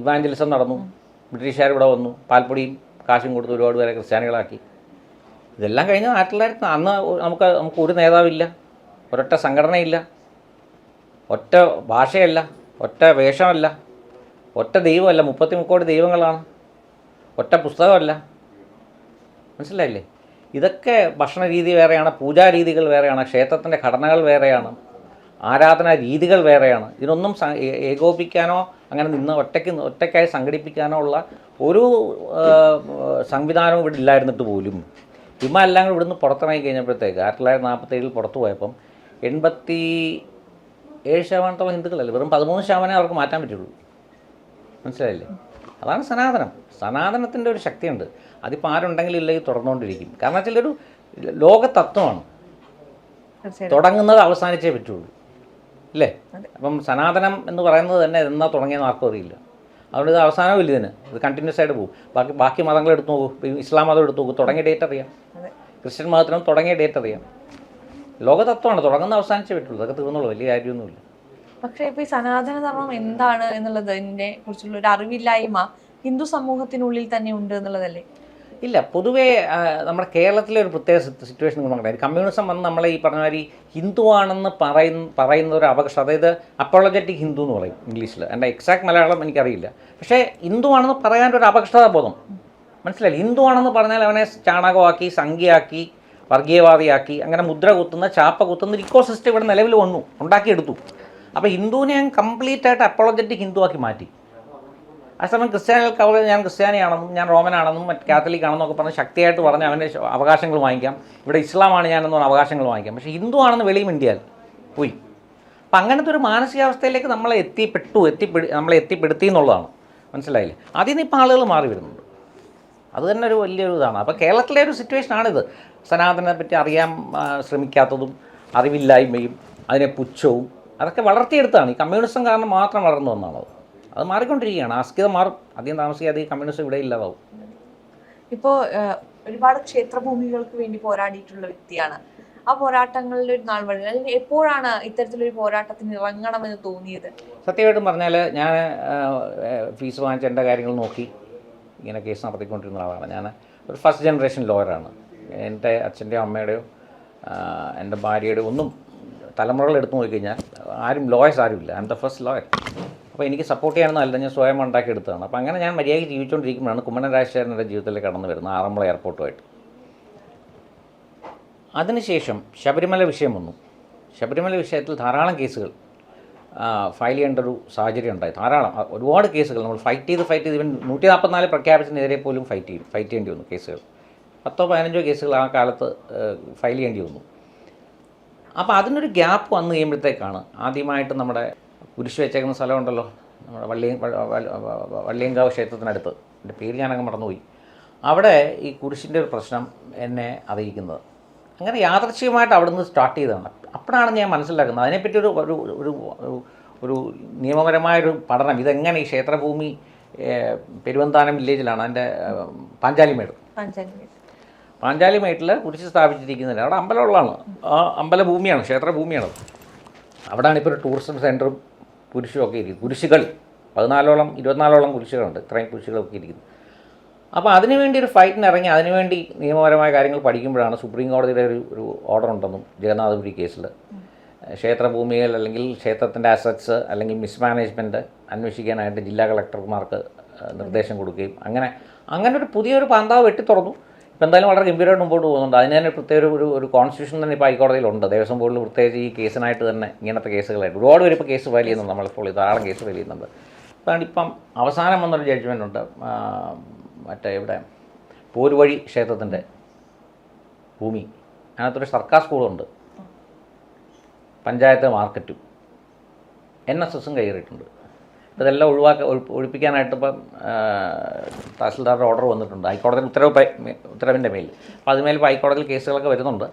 ഇവാഞ്ചലിസം നടന്നു. ബ്രിട്ടീഷുകാർ ഇവിടെ വന്നു. പാൽപ്പൊടിയും കാശും കൊടുത്ത് ഒരുപാട് പേരെ ക്രിസ്ത്യാനികളാക്കി. ഇതെല്ലാം കഴിഞ്ഞ് ആയിരത്തി തൊള്ളായിരത്തി അന്ന് നമുക്ക് നമുക്ക് ഒരു നേതാവില്ല. ഒരൊറ്റ സംഘടനയില്ല. ഒറ്റ ഭാഷയല്ല. ഒറ്റ വേഷമല്ല. ഒറ്റ ദൈവമല്ല. മുപ്പത്തി മുക്കോടി ദൈവങ്ങളാണ്. ഒറ്റ പുസ്തകമല്ല. മനസ്സിലായില്ലേ? ഇതൊക്കെ ഭക്ഷണ രീതി വേറെയാണ് പൂജാരീതികൾ വേറെയാണ് ക്ഷേത്രത്തിന്റെ ഘടനകൾ വേറെയാണ് ആരാധനാ രീതികൾ വേറെയാണ്. ഇതിനൊന്നും ഏകോപിക്കാനോ അങ്ങനെ നിന്ന് ഒറ്റയ്ക്ക് ഒറ്റയ്ക്കായി സംഘടിപ്പിക്കാനോ ഉള്ള ഒരു സംവിധാനവും ഇവിടെ ഇല്ലായിരുന്നിട്ട് പോലും. ഇമ്മ എല്ലാം കൂടി ഇവിടുന്ന് പുറത്തിറങ്ങി കഴിഞ്ഞപ്പോഴത്തേക്ക് ആയിരത്തി തൊള്ളായിരത്തി നാൽപ്പത്തേഴിൽ പുറത്തു പോയപ്പം എൺപത്തി ഏഴ് ശതമാനത്തോളം ഹിന്ദുക്കളല്ലേ? വെറും പതിമൂന്ന് ശതമാനമേ അവർക്ക് മാറ്റാൻ പറ്റുള്ളൂ. മനസ്സിലായില്ലേ? അതാണ് സനാതനം. സനാതനത്തിന്റെ ഒരു ശക്തിയുണ്ട്. അതിപ്പോൾ ആരുണ്ടെങ്കിലും ഇല്ലെങ്കിൽ തുറന്നുകൊണ്ടിരിക്കും കാരണം വെച്ചാൽ ഒരു ലോക തത്വമാണ് തീർച്ചയായിട്ടും. തുടങ്ങുന്നത് അവസാനിച്ചേ പറ്റുള്ളൂ. ഇല്ലേ? അതെ. അപ്പം സനാതനം എന്ന് പറയുന്നത് തന്നെ എന്നാ തുടങ്ങിയെന്ന് ആർക്കും അറിയില്ല. അതുകൊണ്ട് ഇത് അവസാനമില്ല ഇതിന്. ഇത് കണ്ടിന്യൂസ് ആയിട്ട് പോകും. ബാക്കി ബാക്കി മതങ്ങൾ എടുത്തു നോക്കൂ. ഇസ്ലാം മതം എടുത്തു നോക്കും. തുടങ്ങിയ ഡേറ്റ് അറിയാം. ക്രിസ്ത്യൻ മതത്തിനും തുടങ്ങിയ ഡേറ്റ് അറിയാം. ലോകതത്വമാണ്. തുടങ്ങുന്ന അവസാനിച്ചേ പറ്റുള്ളൂ. അതൊക്കെ തീർന്നുള്ളൂ വലിയ കാര്യമൊന്നുമില്ല. പക്ഷേ ഇപ്പൊ ഈ സനാതന ധർമ്മം എന്താണ് എന്നുള്ളതിനെ കുറിച്ചുള്ള ഒരു അറിവില്ലായ്മ ഹിന്ദു സമൂഹത്തിനുള്ളിൽ തന്നെ ഉണ്ട് എന്നുള്ളതല്ലേ? ഇല്ല പൊതുവേ നമ്മുടെ കേരളത്തിലെ ഒരു പ്രത്യേക സിറ്റുവേഷൻ നോക്കട്ടെ കമ്മ്യൂണിസം വന്ന് നമ്മളെ ഈ പറഞ്ഞ മാതിരി ഹിന്ദുവാണെന്ന് പറയുന്ന പറയുന്ന ഒരു അവകാശം അതായത് അപ്പോളജറ്റിക് ഹിന്ദു എന്ന് പറയും ഇംഗ്ലീഷിൽ എന്റെ എക്സാക്ട് മലയാളം എനിക്കറിയില്ല. പക്ഷേ ഹിന്ദു ആണെന്ന് പറയാൻ ഒരു അപകർഷതാബോധം മനസ്സിലായില്ല? ഹിന്ദു ആണെന്ന് പറഞ്ഞാൽ അവനെ ചാണകമാക്കി സംഖ്യയാക്കി വർഗീയവാദിയാക്കി അങ്ങനെ മുദ്ര കുത്തുന്ന ചാപ്പ കുത്തുന്ന ഒരു ഇക്കോ സിസ്റ്റം ഇവിടെ നിലവിൽ വന്നു ഉണ്ടാക്കിയെടുത്തു. അപ്പോൾ ഹിന്ദുവിനെ ഞാൻ കംപ്ലീറ്റ് ആയിട്ട് അപ്പോളജറ്റിക് ഹിന്ദുവാക്കി മാറ്റി. അതേസമയം ക്രിസ്ത്യാനികൾക്ക് അവർ ഞാൻ ക്രിസ്ത്യാനിയാണെന്നും ഞാൻ റോമനാണെന്നും മറ്റ് കാത്തലിക് ആണെന്നൊക്കെ പറഞ്ഞ് ശക്തിയായിട്ട് പറഞ്ഞ് അവന്റെ അവകാശങ്ങൾ വാങ്ങിക്കാം. ഇവിടെ ഇസ്ലാമാണ് ഞാനെന്ന് പറഞ്ഞ അവകാശങ്ങൾ വാങ്ങിക്കാം. പക്ഷേ ഹിന്ദു ആണെന്ന് വെളിയിൽ ഇന്ത്യയിൽ പോയി. അപ്പം അങ്ങനത്തെ ഒരു മാനസികാവസ്ഥയിലേക്ക് നമ്മളെ എത്തിപ്പെട്ടു എത്തിപ്പെടു നമ്മളെ എത്തിപ്പെടുത്തി എന്നുള്ളതാണ്. മനസ്സിലായില്ലേ? അതിൽ നിന്ന് ഇപ്പോൾ ആളുകൾ മാറി വരുന്നുണ്ട്. അത് തന്നെ ഒരു വലിയൊരു ഇതാണ്. അപ്പോൾ കേരളത്തിലെ ഒരു സിറ്റുവേഷനാണിത് സനാതനെ പറ്റി അറിയാൻ ശ്രമിക്കാത്തതും അറിവില്ലായ്മയും അതിനെ പുച്ഛവും അതൊക്കെ വളർത്തിയെടുത്താണ്. ഈ കമ്മ്യൂണിസം കാരണം മാത്രം വളർന്നു വന്നാണത്. അത് മാറിക്കൊണ്ടിരിക്കുകയാണ്. ആസ്കിത മാറും. അധികം താമസിക്കാതെ ഈ കമ്മ്യൂണിസം ഇവിടെ ഇല്ലാതാവും. ഇപ്പോൾ ഒരുപാട് ക്ഷേത്രഭൂമികൾക്ക് വേണ്ടി പോരാടിയിട്ടുള്ള വ്യക്തിയാണ്. ആ പോരാട്ടങ്ങളിൽ ഒരു നാൾ വഴി അല്ലെങ്കിൽ എപ്പോഴാണ് ഇത്തരത്തിലൊരു പോരാട്ടത്തിന് ഇറങ്ങണമെന്ന് തോന്നിയത്? സത്യമായിട്ടും പറഞ്ഞാൽ ഞാൻ ഫീസ് വാങ്ങിച്ച എന്റെ കാര്യങ്ങൾ നോക്കി. ഇങ്ങനെ കേസ് നടത്തിക്കൊണ്ടിരുന്ന ആളാണ് ഞാൻ ഒരു ഫസ്റ്റ് ജനറേഷൻ ലോയറാണ്. എന്റെ അച്ഛന്റെയോ അമ്മയുടെയോ എന്റെ ഭാര്യയുടെയോ ഒന്നും തലമുറകൾ എടുത്തു നോക്കിക്കഴിഞ്ഞാൽ ആരും ലോയേഴ്സ് ആരുമില്ല. I M the first lawyer അപ്പോൾ എനിക്ക് സപ്പോർട്ട് ചെയ്യാനൊന്നും അല്ല. ഞാൻ സ്വയം ഉണ്ടാക്കിയെടുത്തതാണ് അപ്പോൾ അങ്ങനെ ഞാൻ മര്യാദയ്ക്ക് ജീവിച്ചുകൊണ്ടിരിക്കുമ്പോഴാണ് കുമ്മനം രാജശേഖരന്റെ ജീവിതത്തിൽ കടന്നു വരുന്നത് ആറന്മുള എയർപോർട്ടുമായിട്ട്. അതിനുശേഷം ശബരിമല വിഷയം വന്നു. ശബരിമല വിഷയത്തിൽ ധാരാളം കേസുകൾ ഫയൽ ചെയ്യേണ്ട ഒരു സാഹചര്യം ഉണ്ടായി. ധാരാളം ഒരുപാട് കേസുകൾ. നമ്മൾ ഫൈറ്റ് ചെയ്ത് ഫൈറ്റ് ചെയ്ത് ഇവൻ നൂറ്റി നാൽപ്പത്തിനാല് പ്രഖ്യാപിച്ചതിനെതിരെ പോലും ഫൈറ്റ് ചെയ്യും ഫൈറ്റ് ചെയ്യേണ്ടി വന്നു കേസുകൾ. പത്തോ പതിനഞ്ചോ കേസുകൾ ആ കാലത്ത് ഫയൽ ചെയ്യേണ്ടി വന്നു. അപ്പോൾ അതിനൊരു ഗ്യാപ്പ് വന്നു കഴിയുമ്പോഴത്തേക്കാണ് ആദ്യമായിട്ട് നമ്മുടെ കുരിശ് വെച്ചേക്കുന്ന സ്ഥലമുണ്ടല്ലോ നമ്മുടെ വള്ളി വള്ളിയങ്കാവ് ക്ഷേത്രത്തിനടുത്ത്. എന്റെ പേര് ഞാനങ്ങ് മറന്നുപോയി. അവിടെ ഈ കുരിശിന്റെ ഒരു പ്രശ്നം എന്നെ അറിയിക്കുന്നത്. അങ്ങനെ യാദർച്ഛികമായിട്ട് അവിടെ നിന്ന് സ്റ്റാർട്ട് ചെയ്തതാണ്. അപ്പോഴാണ് ഞാൻ മനസ്സിലാക്കുന്നത്. അതിനെപ്പറ്റി ഒരു ഒരു ഒരു ഒരു- നിയമപരമായൊരു പഠനം. ഇതെങ്ങനെ ഈ ക്ഷേത്രഭൂമി പെരുവന്താനം വില്ലേജിലാണ് അതിന്റെ പാഞ്ചാലിമേട്. പാഞ്ചാലിമേട്. പഞ്ചായത്ത് പാഞ്ചാലിമേട്ടിൽ കുരിശ് സ്ഥാപിച്ചിരിക്കുന്നില്ല. അവിടെ അമ്പലമുള്ളതാണ്. ആ ക്ഷേത്ര ക്ഷേത്രഭൂമിയാണ്. അവിടെയാണ് ഇപ്പോൾ ഒരു ടൂറിസം സെന്ററും കുരിശും ഒക്കെ ഇരിക്കുന്നത്. കുരിശുകൾ പതിനാലോളം ഇരുപത്തിനാലോളം കുരിശുകളുണ്ട്. ഇത്രയും കുരിശുകളൊക്കെ ഇരിക്കുന്നു. അപ്പോൾ അതിനുവേണ്ടി ഒരു ഫൈറ്റിന് ഇറങ്ങി അതിനുവേണ്ടി നിയമപരമായ കാര്യങ്ങൾ പഠിക്കുമ്പോഴാണ് സുപ്രീം കോടതിയുടെ ഒരു ഒരു ഓർഡർ ഉണ്ടെന്നും ജഗന്നാഥപുരി കേസിൽ ക്ഷേത്രഭൂമികൾ അല്ലെങ്കിൽ ക്ഷേത്രത്തിന്റെ അസറ്റ്സ് അല്ലെങ്കിൽ മിസ്മാനേജ്മെന്റ് അന്വേഷിക്കാനായിട്ട് ജില്ലാ കളക്ടർമാർക്ക് നിർദ്ദേശം കൊടുക്കുകയും അങ്ങനെ അങ്ങനെ ഒരു പുതിയൊരു പാന്താവ് വെട്ടി തുറന്നു ഇപ്പം എന്തായാലും വളരെ ഗംഭീരമായിട്ട് മുമ്പോട്ട് പോകുന്നുണ്ട്. അതിന് തന്നെ പ്രത്യേക ഒരു- ഒരു കോൺസ്റ്റിറ്റ്യൂഷൻ തന്നെ ഇപ്പോൾ ഹൈക്കോടതിയിലുണ്ട്. ദേവസ്വം ബോർഡിൽ പ്രത്യേകിച്ച് ഈ കേസിനായിട്ട് തന്നെ ഇങ്ങനത്തെ കേസുകളായിട്ട് ഒരുപാട് പേര് ഇപ്പോൾ കേസ് ഫയൽ ചെയ്യുന്നുണ്ട്. നമ്മളിപ്പോൾ ധാരാളം കേസ് ഫയൽ ചെയ്യുന്നുണ്ട്. അപ്പോൾ ഇപ്പം അവസാനം വന്നൊരു ജഡ്ജ്മെന്റ് ഉണ്ട്. മറ്റേ ഇവിടെ പോരുവഴി ക്ഷേത്രത്തിന്റെ ഭൂമി. അതിനകത്തൊരു സർക്കാർ സ്കൂളുണ്ട്. പഞ്ചായത്ത് മാർക്കറ്റും. എൻ എസ് എസും കയറിയിട്ടുണ്ട്. ഇതെല്ലാം ഒഴിവാക്ക ഒഴി- ഒഴിപ്പിക്കാനായിട്ട് ഇപ്പം ആ, തഹസിൽദാരുടെ ഓർഡർ വന്നിട്ടുണ്ട്. ഹൈക്കോടതിയിൽ ഉത്തരവ് ഉത്തരവിന്റെ മേൽ അപ്പോൾ അതുമേൽ ഇപ്പോൾ ഹൈക്കോടതിയിൽ കേസുകളൊക്കെ വരുന്നുണ്ട്.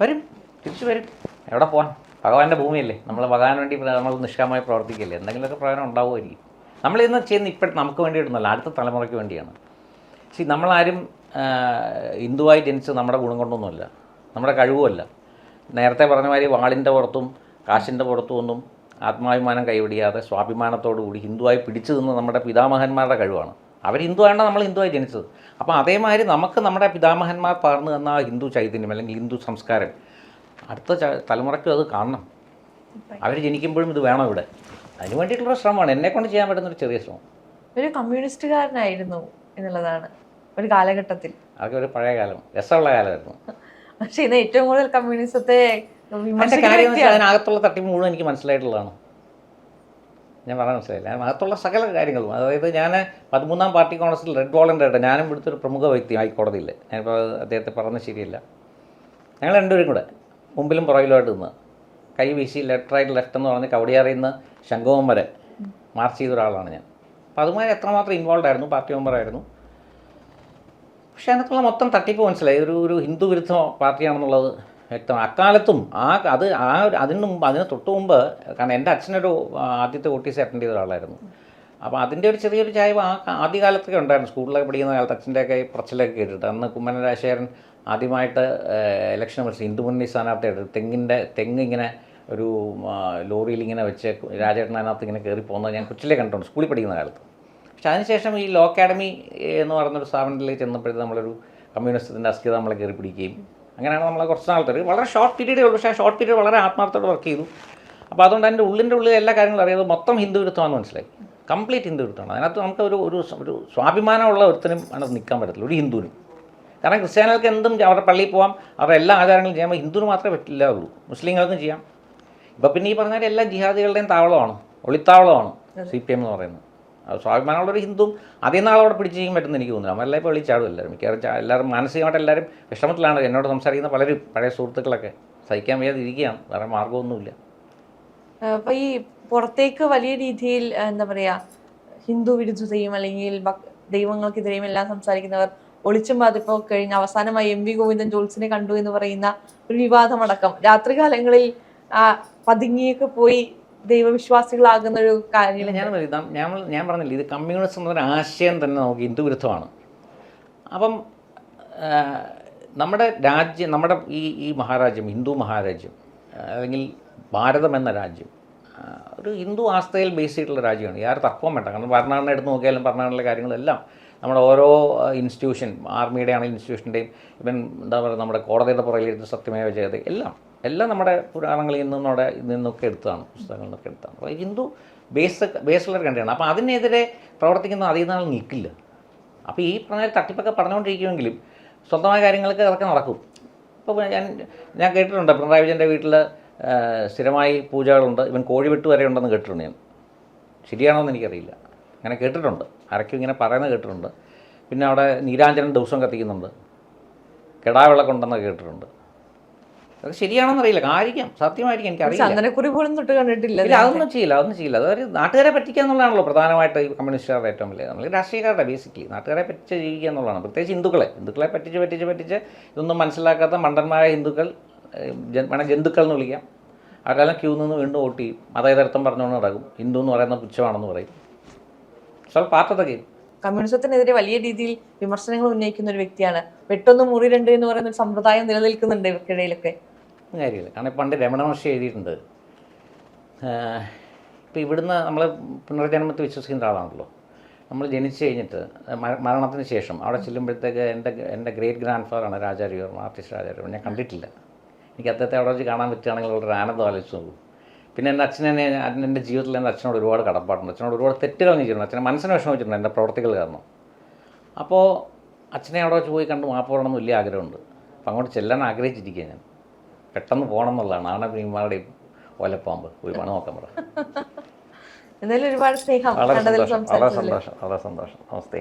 വരും തിരിച്ചു വരും. എവിടെ പോകാൻ ഭഗവാന്റെ ഭൂമിയല്ലേ. നമ്മൾ ഭഗവാൻ വേണ്ടി നമ്മൾ നിഷ്കാമമായി പ്രവർത്തിക്കില്ലേ. എന്തെങ്കിലുമൊക്കെ പ്രയോജനം ഉണ്ടാവുമായിരിക്കും. നമ്മളിന്ന് ചെയ്യുന്ന ഇപ്പോഴും നമുക്ക് വേണ്ടിയിട്ടൊന്നല്ല അടുത്ത തലമുറയ്ക്ക് വേണ്ടിയാണ്. ശരി നമ്മളാരും ഹിന്ദുവായി ജനിച്ച് നമ്മുടെ ഗുണം കൊണ്ടൊന്നുമല്ല. നമ്മുടെ കഴിവുമല്ല. നേരത്തെ പറഞ്ഞ മാതിരി വാളിന്റെ പുറത്തും കാശിന്റെ പുറത്തും ഒന്നും ആത്മാഭിമാനം കൈവിടിയാതെ സ്വാഭിമാനത്തോടുകൂടി ഹിന്ദുവായി പിടിച്ചു നിന്ന് നമ്മുടെ പിതാമഹന്മാരുടെ കഴിവാണ്. അവർ ഹിന്ദു ആണ് നമ്മൾ ഹിന്ദുവായി ജനിച്ചത്. അപ്പോൾ അതേമാതിരി നമുക്ക് നമ്മുടെ പിതാമഹന്മാർ പറഞ്ഞു തന്ന ആ ഹിന്ദു ചൈതന്യം അല്ലെങ്കിൽ ഹിന്ദു സംസ്കാരം അടുത്ത തലമുറയ്ക്കും അത് കാണണം. അവർ ജനിക്കുമ്പോഴും ഇത് വേണം ഇവിടെ. അതിന് വേണ്ടിയിട്ടുള്ള ശ്രമമാണ്. എന്നെ കൊണ്ട് ചെയ്യാൻ പറ്റുന്ന ഒരു ചെറിയ ശ്രമം. ഒരു കമ്മ്യൂണിസ്റ്റുകാരനായിരുന്നു എന്നുള്ളതാണ് ഒരു കാലഘട്ടത്തിൽ. അതൊക്കെ ഒരു പഴയ കാലം. രസമുള്ള കാലമായിരുന്നു. പക്ഷേ ഇന്ന് ഏറ്റവും കൂടുതൽ കമ്മ്യൂണിസത്തെ കാര്യം. അതിനകത്തുള്ള തട്ടി മുഴുവൻ എനിക്ക് മനസ്സിലായിട്ടുള്ളതാണ്. ഞാൻ പറയാൻ മനസ്സിലായില്ല. അതിനകത്തുള്ള സകല കാര്യങ്ങളും അതായത് ഞാൻ പതിമൂന്നാം പാർട്ടി കോൺഗ്രസിൽ റെഡ് വോളന്റായിട്ട് ഞാനും ഇവിടുത്തെ ഒരു പ്രമുഖ വ്യക്തി ഹൈക്കോടതിയിൽ ഞാനിപ്പോൾ അദ്ദേഹത്തെ പറഞ്ഞത് ശരിയല്ല. ഞങ്ങൾ രണ്ടുപേരും കൂടെ മുമ്പിലും പുറകിലുമായിട്ട് നിന്ന് കൈ വീശി ലെഫ്റ്റ് റൈറ്റ് ലെഫ്റ്റ് എന്ന് പറഞ്ഞ് കവടിയാറിൽ നിന്ന് ശംഖുവം വരെ മാർച്ച് ചെയ്ത ഒരാളാണ് ഞാൻ. അപ്പോൾ അതുമായി എത്രമാത്രം ഇൻവോൾവ് ആയിരുന്നു പാർട്ടി മെമ്പറായിരുന്നു പക്ഷേ അതിനകത്തുള്ള മൊത്തം തട്ടിപ്പ് മനസ്സിലായി. ഒരു ഒരു ഹിന്ദു വിരുദ്ധ പാർട്ടിയാണെന്നുള്ളത് വ്യക്തമാണ് അക്കാലത്തും ആ അത് ആ അതിന് മുമ്പ് അതിന് തൊട്ട് മുമ്പ് കാരണം എന്റെ അച്ഛനൊരു ആദ്യത്തെ ഓട്ടീസ് അറ്റൻഡ് ചെയ്ത ഒരാളായിരുന്നു. അപ്പോൾ അതിന്റെ ഒരു ചെറിയൊരു ചായവ് ആ ആദ്യകാലത്തൊക്കെ ഉണ്ടായിരുന്നു. സ്കൂളിലൊക്കെ പഠിക്കുന്ന കാലത്ത് അച്ഛന്റെയൊക്കെ പറച്ചിലൊക്കെ കേട്ടിട്ട്. അന്ന് കുമ്മന രാജശേഖരൻ ആദ്യമായിട്ട് ഇലക്ഷൻ മത്സരം ഹിന്ദു മുന്നണി സ്ഥാനാർത്ഥിയായിട്ട് തെങ്ങിന്റെ തെങ്ങ് ഇങ്ങനെ ഒരു ലോറിയിൽ ഇങ്ങനെ വെച്ച് രാജേട്ടൻ അതിനകത്ത് ഇങ്ങനെ കയറി പോകുന്നത് ഞാൻ കൊച്ചിലേ കണ്ടിട്ടുണ്ട് സ്കൂളിൽ പഠിക്കുന്ന കാലത്ത്. പക്ഷെ അതിനുശേഷം ഈ ലോ അക്കാഡമി എന്ന് പറയുന്നൊരു സ്ഥാപനത്തിലേക്ക് ചെന്നപ്പോഴത്തെ നമ്മളൊരു കമ്മ്യൂണിസ്റ്റത്തിന്റെ അസ്ഥിത നമ്മളെ കയറി പിടിക്കുകയും അങ്ങനെയാണ് നമ്മളെ കുറച്ച് നാളത്തെ വളരെ ഷോർട്ട് പീരീഡേ ഉള്ളൂ. പക്ഷേ ആ ഷോർട്ട് പീരീഡ് വളരെ ആത്മാർത്ഥത്തോടെ വർക്ക് ചെയ്തു. അപ്പോൾ അതുകൊണ്ട് എന്റെ ഉള്ളിന്റെ ഉള്ളിൽ എല്ലാ കാര്യങ്ങളും അറിയാതെ മൊത്തം ഹിന്ദുവിരുത്തമാണെന്ന് മനസ്സിലായി. കംപ്ലീറ്റ് ഹിന്ദുവിരുത്തമാണ് അതിനകത്ത് നമുക്ക് ഒരു ഒരു ഒരു സ്വാഭിമാനമുള്ള ഒരുത്തനും അതിനകത്ത് നിൽക്കാൻ പറ്റത്തില്ല. ഒരു ഹിന്ദുവിനും. കാരണം ക്രിസ്ത്യാനികൾക്ക് എന്തും അവരുടെ പള്ളിയിൽ പോകാം അവരുടെ എല്ലാ ആചാരങ്ങളും ചെയ്യാൻ ഹിന്ദുവിന് മാത്രമേ പറ്റില്ല ഉള്ളൂ മുസ്ലിങ്ങൾക്കും ചെയ്യാം. ഇപ്പം പിന്നെ ഈ പറഞ്ഞാൽ എല്ലാ ജിഹാദികളുടെയും താവളമാണ്. ഒളിത്താവളമാണ് സി പി എം എന്ന് പറയുന്നത്. അത് സ്വാഭിമാനമുള്ള ഒരു ഹിന്ദുവും അതേ നാളെ അവിടെ പിടിച്ച് ചെയ്യാൻ പറ്റുമെന്ന് എനിക്ക് തോന്നുന്നു അവരെല്ലാം ഇപ്പോൾ വിളിച്ചാടും എല്ലാവരും മിക്കവാറും എല്ലാവരും മാനസികമായിട്ട് എല്ലാവരും വിഷമത്തിലാണ്. എന്നോട് സംസാരിക്കുന്ന പലരും പഴയ സുഹൃത്തുക്കളൊക്കെ സഹിക്കാൻ വയ്യാതെ ഇരിക്കുകയാണ് വേറെ മാർഗമൊന്നുമില്ല അപ്പോൾ ഈ പുറത്തേക്ക് വലിയ രീതിയിൽ എന്താ പറയുക ഹിന്ദു വിരുദ്ധതയും അല്ലെങ്കിൽ ദൈവങ്ങൾക്കെതിരെയും എല്ലാം സംസാരിക്കുന്നവർ ഒളിച്ചും പാതിപ്പോ കഴിഞ്ഞ അവസാനമായി എം വി ഗോവിന്ദൻ ജോൾസിനെ കണ്ടു എന്ന് പറയുന്ന ഒരു വിവാദമടക്കം. രാത്രികാലങ്ങളിൽ പതുങ്ങിയൊക്കെ പോയി ദൈവവിശ്വാസികളാകുന്ന ഒരു കാര്യമില്ല കാര്യം ഞാൻ ഞാൻ ഞാൻ പറഞ്ഞില്ല. ഇത് കമ്മ്യൂണിസം എന്നൊരു ആശയം തന്നെ നമുക്ക് ഹിന്ദു വിരുദ്ധമാണ്. അപ്പം നമ്മുടെ രാജ്യം നമ്മുടെ ഈ ഈ മഹാരാജ്യം ഹിന്ദു മഹാരാജ്യം അല്ലെങ്കിൽ ഭാരതം എന്ന രാജ്യം ഒരു ഹിന്ദു ആസ്ഥയിൽ ബേസ് ചെയ്തിട്ടുള്ള രാജ്യമാണ്. യാതൊരു തർക്കവും വേണ്ട. കാരണം ഭരണഘടന എടുത്ത് നോക്കിയാലും ഭരണഘടനയിലെ കാര്യങ്ങളെല്ലാം നമ്മുടെ ഓരോ ഇൻസ്റ്റിറ്റ്യൂഷൻ ആർമിയുടെ ആണെങ്കിലും ഇൻസ്റ്റിറ്റ്യൂഷന്റെയും ഇവൻ എന്താ പറയുക നമ്മുടെ കോടതിയുടെ പുറകിലിരുന്ന് സത്യമേവ ചെയ്ത് എല്ലാം എല്ലാം നമ്മുടെ പുരാണങ്ങളിൽ നിന്നും നമ്മുടെ ഇതിൽ നിന്നൊക്കെ എടുത്തതാണ് പുസ്തകങ്ങളിൽ നിന്നൊക്കെ എടുത്താണ്. അപ്പോൾ ഹിന്ദു ബേസ് ബേസുള്ള കണ്ടിയാണ് അപ്പോൾ അതിനെതിരെ പ്രവർത്തിക്കുന്ന അധികം നാൾ നിൽക്കില്ല. അപ്പോൾ ഈ പറഞ്ഞ തട്ടിപ്പൊക്കെ പറഞ്ഞുകൊണ്ടിരിക്കുമെങ്കിലും സ്വന്തമായ കാര്യങ്ങൾക്ക് അതൊക്കെ നടക്കും. ഇപ്പോൾ ഞാൻ ഞാൻ കേട്ടിട്ടുണ്ട് പിണറായി വിജയന്റെ വീട്ടിൽ സ്ഥിരമായി പൂജകളുണ്ട്. ഇവൻ കോഴിവെട്ട് വരെ ഉണ്ടെന്ന് കേട്ടിട്ടുണ്ട് ഞാൻ. ശരിയാണോ എന്ന് എനിക്കറിയില്ല. അങ്ങനെ കേട്ടിട്ടുണ്ട്. ആരൊക്കെ ഇങ്ങനെ പറയുന്നത് കേട്ടിട്ടുണ്ട്. പിന്നെ അവിടെ നീരാഞ്ജനം ദിവസം കത്തിക്കുന്നുണ്ട്. കെടാവിളക്കുണ്ടെന്നൊക്കെ കേട്ടിട്ടുണ്ട്. അത് ശരിയാണെന്ന് അറിയില്ല. ആയിരിക്കാം സത്യമായിരിക്കും എനിക്കറിയില്ല ചന്ദനക്കുറി പോലും തൊട്ട് കണ്ടിട്ടില്ല ഇല്ല അതൊന്നും ചെയ്യില്ല അതൊന്നും ചെയ്യില്ല. അതൊരു നാട്ടുകാരെ പറ്റിക്കുക എന്നുള്ളതാണല്ലോ പ്രധാനമായിട്ട് ഈ കമ്മ്യൂണിസ്റ്റുകാരുടെ ഏറ്റവും വലിയ നമ്മൾ രാഷ്ട്രീയക്കാരുടെ ബേസിക്കലി നാട്ടുകാരെ പറ്റിച്ച് ജീവിക്കുക എന്നുള്ളതാണ്. പ്രത്യേകിച്ച് ഹിന്ദുക്കളെ ഹിന്ദുക്കളെ പറ്റിച്ച് പറ്റിച്ച് പറ്റിച്ച് ഇതൊന്നും മനസ്സിലാക്കാത്ത മണ്ടന്മാരായ ഹിന്ദുക്കൾ വേണം ജന്തുക്കൾ എന്ന് വിളിക്കാം. അവരെല്ലാം ക്യൂ നിന്ന് വീണ്ടും വോട്ട് ചെയ്യും. മതേതരത്വം പറഞ്ഞുകൊണ്ട് നടക്കും. ഹിന്ദു എന്ന് പറയുന്ന പുച്ഛമാണെന്ന് പറയും. So part of the game കമ്മ്യൂണിസത്തിനെതിരെ വലിയ രീതിയിൽ വിമർശനങ്ങൾ ഉന്നയിക്കുന്ന ഒരു വ്യക്തിയാണ്. വെട്ടൊന്ന് മുറി രണ്ട് എന്ന് പറയുന്ന ഒരു സമ്പ്രദായം നിലനിൽക്കുന്നുണ്ട് ഇവർക്കിടയിലൊക്കെ. കാര്യമില്ല. കാരണം പണ്ട് രമണ മഹർഷി എഴുതിയിട്ടുണ്ട്. ഇപ്പോൾ ഇവിടുന്ന് നമ്മൾ പുനർജന്മത്തിൽ വിശ്വസിക്കുന്ന ആളാണല്ലോ നമ്മൾ ജനിച്ചു കഴിഞ്ഞിട്ട് മരണത്തിന് ശേഷം അവിടെ ചെല്ലുമ്പോഴത്തേക്ക് എന്റെ എന്റെ ഗ്രേറ്റ് ഗ്രാൻഡ് ഫാദറാണ് രാജാരിവർമ്മ ആർട്ടിസ്റ്റ് രാജാരിവർമ്മ ഞാൻ കണ്ടിട്ടില്ല. എനിക്ക് അദ്ദേഹത്തെ അവിടെ വെച്ച് കാണാൻ പറ്റുകയാണെങ്കിൽ വളരെ ആനന്ദം ആലോചിച്ച് നോക്കും പിന്നെ എന്റെ അച്ഛനെ എന്റെ ജീവിതത്തിൽ എന്റെ അച്ഛനോട് ഒരുപാട് കടപ്പാടുണ്ട്. അച്ഛനോട് ഒരുപാട് തെറ്റുകൾ ചെയ്തിട്ടുണ്ട് അച്ഛനെ മനസ്സിനെ വിഷമിച്ചിട്ടുണ്ട് എന്റെ പ്രവർത്തികൾ കാരണം. അപ്പോൾ അച്ഛനെ അവിടെ വെച്ച് പോയി കണ്ട് മാപ്പ് പറയണമെന്ന് വലിയ ആഗ്രഹമുണ്ട്. അപ്പോൾ അങ്ങോട്ട് ചെല്ലാൻ ആഗ്രഹിച്ചിരിക്കുകയാണ് ഞാൻ. പെട്ടെന്ന് പോകണം എന്നുള്ളതാണ്. ആണ് ഭീമാരുടെയും ഓലപ്പാമ്പ് പോയി പണം നോക്കാൻ പറ എന്തായാലും ഒരുപാട് സ്നേഹം. വളരെ സന്തോഷം. വളരെ സന്തോഷം. വളരെ സന്തോഷം. നമസ്തേ.